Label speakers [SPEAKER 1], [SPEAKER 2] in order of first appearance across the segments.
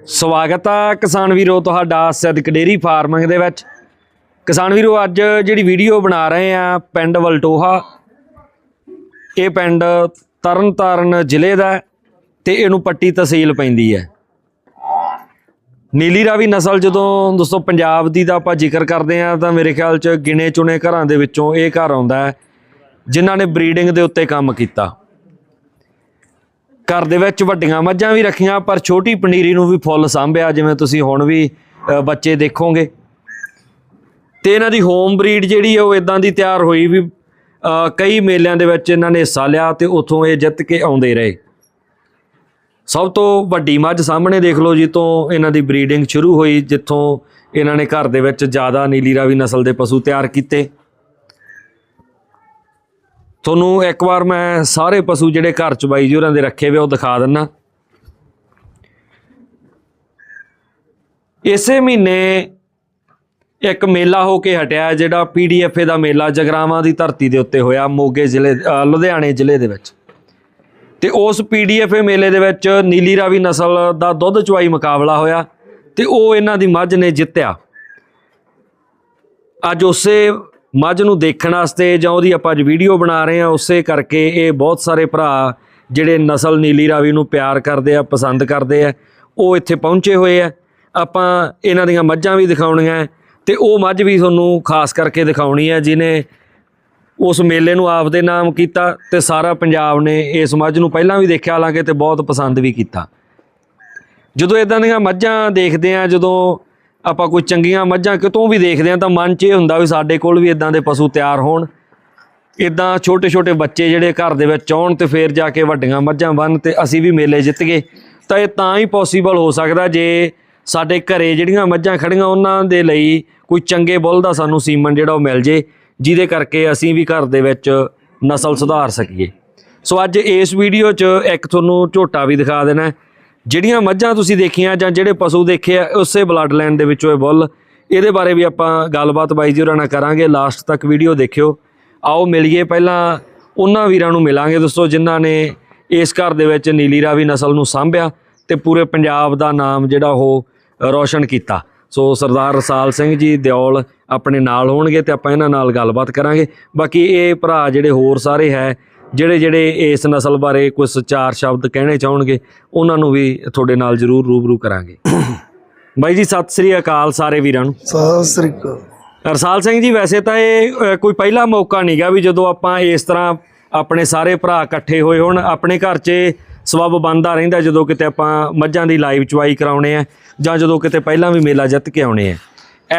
[SPEAKER 1] ਸਵਾਗਤ ਆ ਕਿਸਾਨ ਵੀਰੋ ਤੁਹਾਡਾ ਸਿੱਧਕ ਡੇਰੀ ਫਾਰਮਿੰਗ ਦੇ ਵਿੱਚ। ਕਿਸਾਨ ਵੀਰੋ, ਅੱਜ ਜਿਹੜੀ ਵੀਡੀਓ ਬਣਾ ਰਹੇ ਆ ਪਿੰਡ ਵਲਟੋਹਾ, ਇਹ ਪਿੰਡ ਤਰਨਤਾਰਨ ਜ਼ਿਲ੍ਹੇ ਦਾ ਹੈ ਤੇ ਇਹਨੂੰ ਪੱਟੀ ਤਹਿਸੀਲ ਪੈਂਦੀ ਹੈ। ਨੀਲੀ ਰਾਵੀ ਨਸਲ ਜਦੋਂ ਦੋਸਤੋ ਪੰਜਾਬ ਦੀ ਦਾ ਆਪਾਂ ਜ਼ਿਕਰ ਕਰਦੇ ਆ ਤਾਂ ਮੇਰੇ ਖਿਆਲ ਚ ਗਿਣੇ ਚੁਣੇ ਘਰਾਂ ਦੇ ਵਿੱਚੋਂ ਇਹ ਘਰ ਆਉਂਦਾ ਹੈ, ਜਿਨ੍ਹਾਂ ਨੇ ਬਰੀਡਿੰਗ ਦੇ ਉੱਤੇ ਕੰਮ ਕੀਤਾ। ਘਰ ਦੇ ਵਿੱਚ ਵੱਡੀਆਂ ਮੱਝਾਂ ਵੀ ਰੱਖੀਆਂ, ਪਰ ਛੋਟੀ ਪਨੀਰੀ ਨੂੰ ਵੀ ਫੁੱਲ ਸਾਂਭਿਆ, ਜਿਵੇਂ ਤੁਸੀਂ ਹੁਣ ਵੀ ਬੱਚੇ ਦੇਖੋਗੇ। ਤੇ ਇਹਨਾਂ ਦੀ ਹੋਮ ਬਰੀਡ ਜਿਹੜੀ ਹੈ ਉਹ ਇਦਾਂ ਦੀ ਤਿਆਰ ਹੋਈ ਵੀ ਕਈ ਮੇਲਿਆਂ ਦੇ ਵਿੱਚ ਇਹਨਾਂ ਨੇ ਹਿੱਸਾ ਲਿਆ ਤੇ ਉੱਥੋਂ ਇਹ ਜਿੱਤ ਕੇ ਆਉਂਦੇ ਰਹੇ। ਸਭ ਤੋਂ ਵੱਡੀ ਮੱਝ ਸਾਹਮਣੇ ਦੇਖ ਲਓ ਜੀ, ਤੋਂ ਇਹਨਾਂ ਦੀ ਬਰੀਡਿੰਗ ਸ਼ੁਰੂ ਹੋਈ, ਜਿੱਥੋਂ ਇਹਨਾਂ ਨੇ ਘਰ ਦੇ ਵਿੱਚ ਜ਼ਿਆਦਾ ਨੀਲੀ ਰਾਵੀ ਨਸਲ ਦੇ ਪਸ਼ੂ ਤਿਆਰ ਕੀਤੇ। ਤੁਹਾਨੂੰ ਇੱਕ ਵਾਰ ਮੈਂ ਸਾਰੇ ਪਸ਼ੂ ਜਿਹੜੇ ਘਰ ਚ ਬਾਈ ਜੀ ਹੋਰਾਂ ਦੇ ਰੱਖੇ ਵੇ ਉਹ ਦਿਖਾ ਦਿੰਨਾ। ਇਸੇ ਮਹੀਨੇ ਇੱਕ ਮੇਲਾ ਹੋ ਕੇ ਹਟਿਆ, ਜਿਹੜਾ ਪੀਡੀਐਫਏ ਦਾ ਮੇਲਾ ਜਗਰਾਵਾਂ ਦੀ ਧਰਤੀ ਦੇ ਉੱਤੇ ਹੋਇਆ, ਮੋਗੇ ਜ਼ਿਲ੍ਹੇ ਲੁਧਿਆਣੇ ਜ਼ਿਲ੍ਹੇ ਦੇ ਵਿੱਚ। ਤੇ ਉਸ ਪੀਡੀਐਫਏ ਮੇਲੇ ਦੇ ਵਿੱਚ ਨੀਲੀ ਰਾਵੀ ਨਸਲ ਦਾ ਦੁੱਧ ਚੁਆਈ ਮੁਕਾਬਲਾ ਹੋਇਆ ਤੇ ਉਹ ਇਹਨਾਂ ਦੀ ਮੱਝ ਨੇ ਜਿੱਤਿਆ। ਅੱਜ ਉਸੇ ਮੱਝ ਨੂੰ ਦੇਖਣ ਵਾਸਤੇ ਜਾਂ ਉਹਦੀ ਆਪਾਂ ਅੱਜ ਵੀਡੀਓ ਬਣਾ ਰਹੇ ਹਾਂ, ਉਸੇ ਕਰਕੇ ਇਹ ਬਹੁਤ ਸਾਰੇ ਭਰਾ ਜਿਹੜੇ ਨਸਲ ਨੀਲੀ ਰਾਵੀ ਨੂੰ ਪਿਆਰ ਕਰਦੇ ਆ, ਪਸੰਦ ਕਰਦੇ ਆ, ਉਹ ਇੱਥੇ ਪਹੁੰਚੇ ਹੋਏ ਆ। ਆਪਾਂ ਇਹਨਾਂ ਦੀਆਂ ਮੱਝਾਂ ਵੀ ਦਿਖਾਉਣੀਆਂ ਹੈ ਤੇ ਉਹ ਮੱਝ ਵੀ ਤੁਹਾਨੂੰ ਖਾਸ ਕਰਕੇ ਦਿਖਾਉਣੀ ਹੈ ਜਿਨੇ ਉਸ ਮੇਲੇ ਨੂੰ ਆਪਦੇ ਨਾਮ ਕੀਤਾ ਤੇ ਸਾਰਾ ਪੰਜਾਬ ਨੇ ਇਸ ਮੱਝ ਨੂੰ ਪਹਿਲਾਂ ਵੀ ਦੇਖਿਆ, ਹਾਲਾਂਕਿ ਤੇ ਬਹੁਤ ਪਸੰਦ ਵੀ ਕੀਤਾ। ਜਦੋਂ ਇਦਾਂ ਦੀਆਂ ਮੱਝਾਂ ਦੇਖਦੇ ਆ ਜਦੋਂ ਆਪਾਂ ਕੋਈ ਚੰਗੀਆਂ ਮੱਝਾਂ ਕਿਤੋਂ ਵੀ ਦੇਖਦੇ ਆ ਤਾਂ ਮਨ 'ਚ ਇਹ ਹੁੰਦਾ ਵੀ ਸਾਡੇ ਕੋਲ ਵੀ ਇਦਾਂ ਦੇ ਪਸ਼ੂ ਤਿਆਰ ਹੋਣ। ਇਦਾਂ ਛੋਟੇ ਛੋਟੇ ਬੱਚੇ ਜਿਹੜੇ ਘਰ ਦੇ ਵਿੱਚ ਆਉਣ ਤੇ ਫੇਰ ਜਾ ਕੇ ਵੱਡੀਆਂ ਮੱਝਾਂ ਬਣ ਤੇ ਅਸੀਂ ਵੀ ਮੇਲੇ ਜਿੱਤ ਗਏ। ਤਾਂ ਇਹ ਤਾਂ ਹੀ ਪੋਸੀਬਲ ਹੋ ਸਕਦਾ ਜੇ ਸਾਡੇ ਘਰੇ ਜਿਹੜੀਆਂ ਮੱਝਾਂ ਖੜੀਆਂ ਉਹਨਾਂ ਦੇ ਲਈ ਕੋਈ ਚੰਗੇ ਬੁੱਲ ਦਾ ਸਾਨੂੰ ਸੀਮਨ ਜਿਹੜਾ ਉਹ ਮਿਲ ਜੇ, ਜਿਹਦੇ ਕਰਕੇ ਅਸੀਂ ਵੀ ਘਰ ਦੇ ਵਿੱਚ ਨਸਲ ਸੁਧਾਰ ਸਕੀਏ। ਸੋ ਅੱਜ ਇਸ ਵੀਡੀਓ 'ਚ ਇੱਕ ਤੁਹਾਨੂੰ ਝੋਟਾ ਵੀ ਦਿਖਾ ਦੇਣਾ। ਜਿਹੜੀਆਂ ਮੱਝਾਂ ਤੁਸੀਂ ਦੇਖੀਆਂ ਜਾਂ ਜਿਹੜੇ ਪਸ਼ੂ ਦੇਖੇ ਆ, ਉਸੇ ਬਲੱਡ ਲਾਈਨ ਦੇ ਵਿੱਚੋਂ ਇਹ ਬੁੱਲ। ਇਹਦੇ ਬਾਰੇ ਵੀ ਆਪਾਂ ਗੱਲਬਾਤ ਬਾਈ ਜੀ ਹੋਰਾਂ ਨਾਲ ਕਰਾਂਗੇ। ਲਾਸਟ ਤੱਕ ਵੀਡੀਓ ਦੇਖਿਓ। ਆਓ ਮਿਲੀਏ ਪਹਿਲਾਂ ਉਹਨਾਂ ਵੀਰਾਂ ਨੂੰ ਮਿਲਾਂਗੇ। ਦੋਸਤੋ ਜਿਨ੍ਹਾਂ ਨੇ ਇਸ ਘਰ ਦੇ ਵਿੱਚ ਨੀਲੀ ਰਾਵੀ ਨਸਲ ਨੂੰ ਸਾਂਭਿਆ ਤੇ ਪੂਰੇ ਪੰਜਾਬ ਦਾ ਨਾਮ ਜਿਹੜਾ ਉਹ ਰੌਸ਼ਨ ਕੀਤਾ। ਸੋ ਸਰਦਾਰ ਰਸਾਲ ਸਿੰਘ ਜੀ ਦਿਓਲ ਆਪਣੇ ਨਾਲ ਹੋਣਗੇ ਤੇ ਆਪਾਂ ਇਹਨਾਂ ਨਾਲ ਗੱਲਬਾਤ ਕਰਾਂਗੇ। ਬਾਕੀ ਇਹ ਭਰਾ ਜਿਹੜੇ ਹੋਰ ਸਾਰੇ ਹੈ ਜਿਹੜੇ ਜਿਹੜੇ ਇਸ ਨਸਲ ਬਾਰੇ ਕੁਝ ਚਾਰ ਸ਼ਬਦ ਕਹਿਣੇ ਚਾਹਣਗੇ ਉਹਨਾਂ ਨੂੰ ਵੀ ਤੁਹਾਡੇ ਨਾਲ ਜ਼ਰੂਰ ਰੂਬਰੂ ਕਰਾਂਗੇ। ਬਾਈ ਜੀ ਸਤਿ ਸ੍ਰੀ ਅਕਾਲ ਸਾਰੇ ਵੀਰਾਂ ਨੂੰ।
[SPEAKER 2] ਸਤਿ ਸ੍ਰੀ ਅਕਾਲ।
[SPEAKER 1] ਰਸਾਲ ਸਿੰਘ ਜੀ ਵੈਸੇ ਤਾਂ ਇਹ ਅ, ਕੋਈ ਪਹਿਲਾ ਮੌਕਾ ਨਹੀਂਗਾ ਵੀ ਜਦੋਂ ਆਪਾਂ ਇਸ ਤਰ੍ਹਾਂ ਆਪਣੇ ਸਾਰੇ ਭਰਾ ਇਕੱਠੇ ਹੋਏ ਹੋਣ ਆਪਣੇ ਘਰ 'ਚ ਸਬਬ ਬੰਦਾ ਰਹਿੰਦਾ ਜਦੋਂ ਕਿਤੇ ਆਪਾਂ ਮੱਝਾਂ ਦੀ ਲਾਈਵ ਚਵਾਈ ਕਰਾਉਣੇ ਆ ਜਾਂ ਜਦੋਂ ਕਿਤੇ ਪਹਿਲਾਂ ਵੀ ਮੇਲਾ ਜਿੱਤ ਕੇ ਆਉਣੇ ਆ।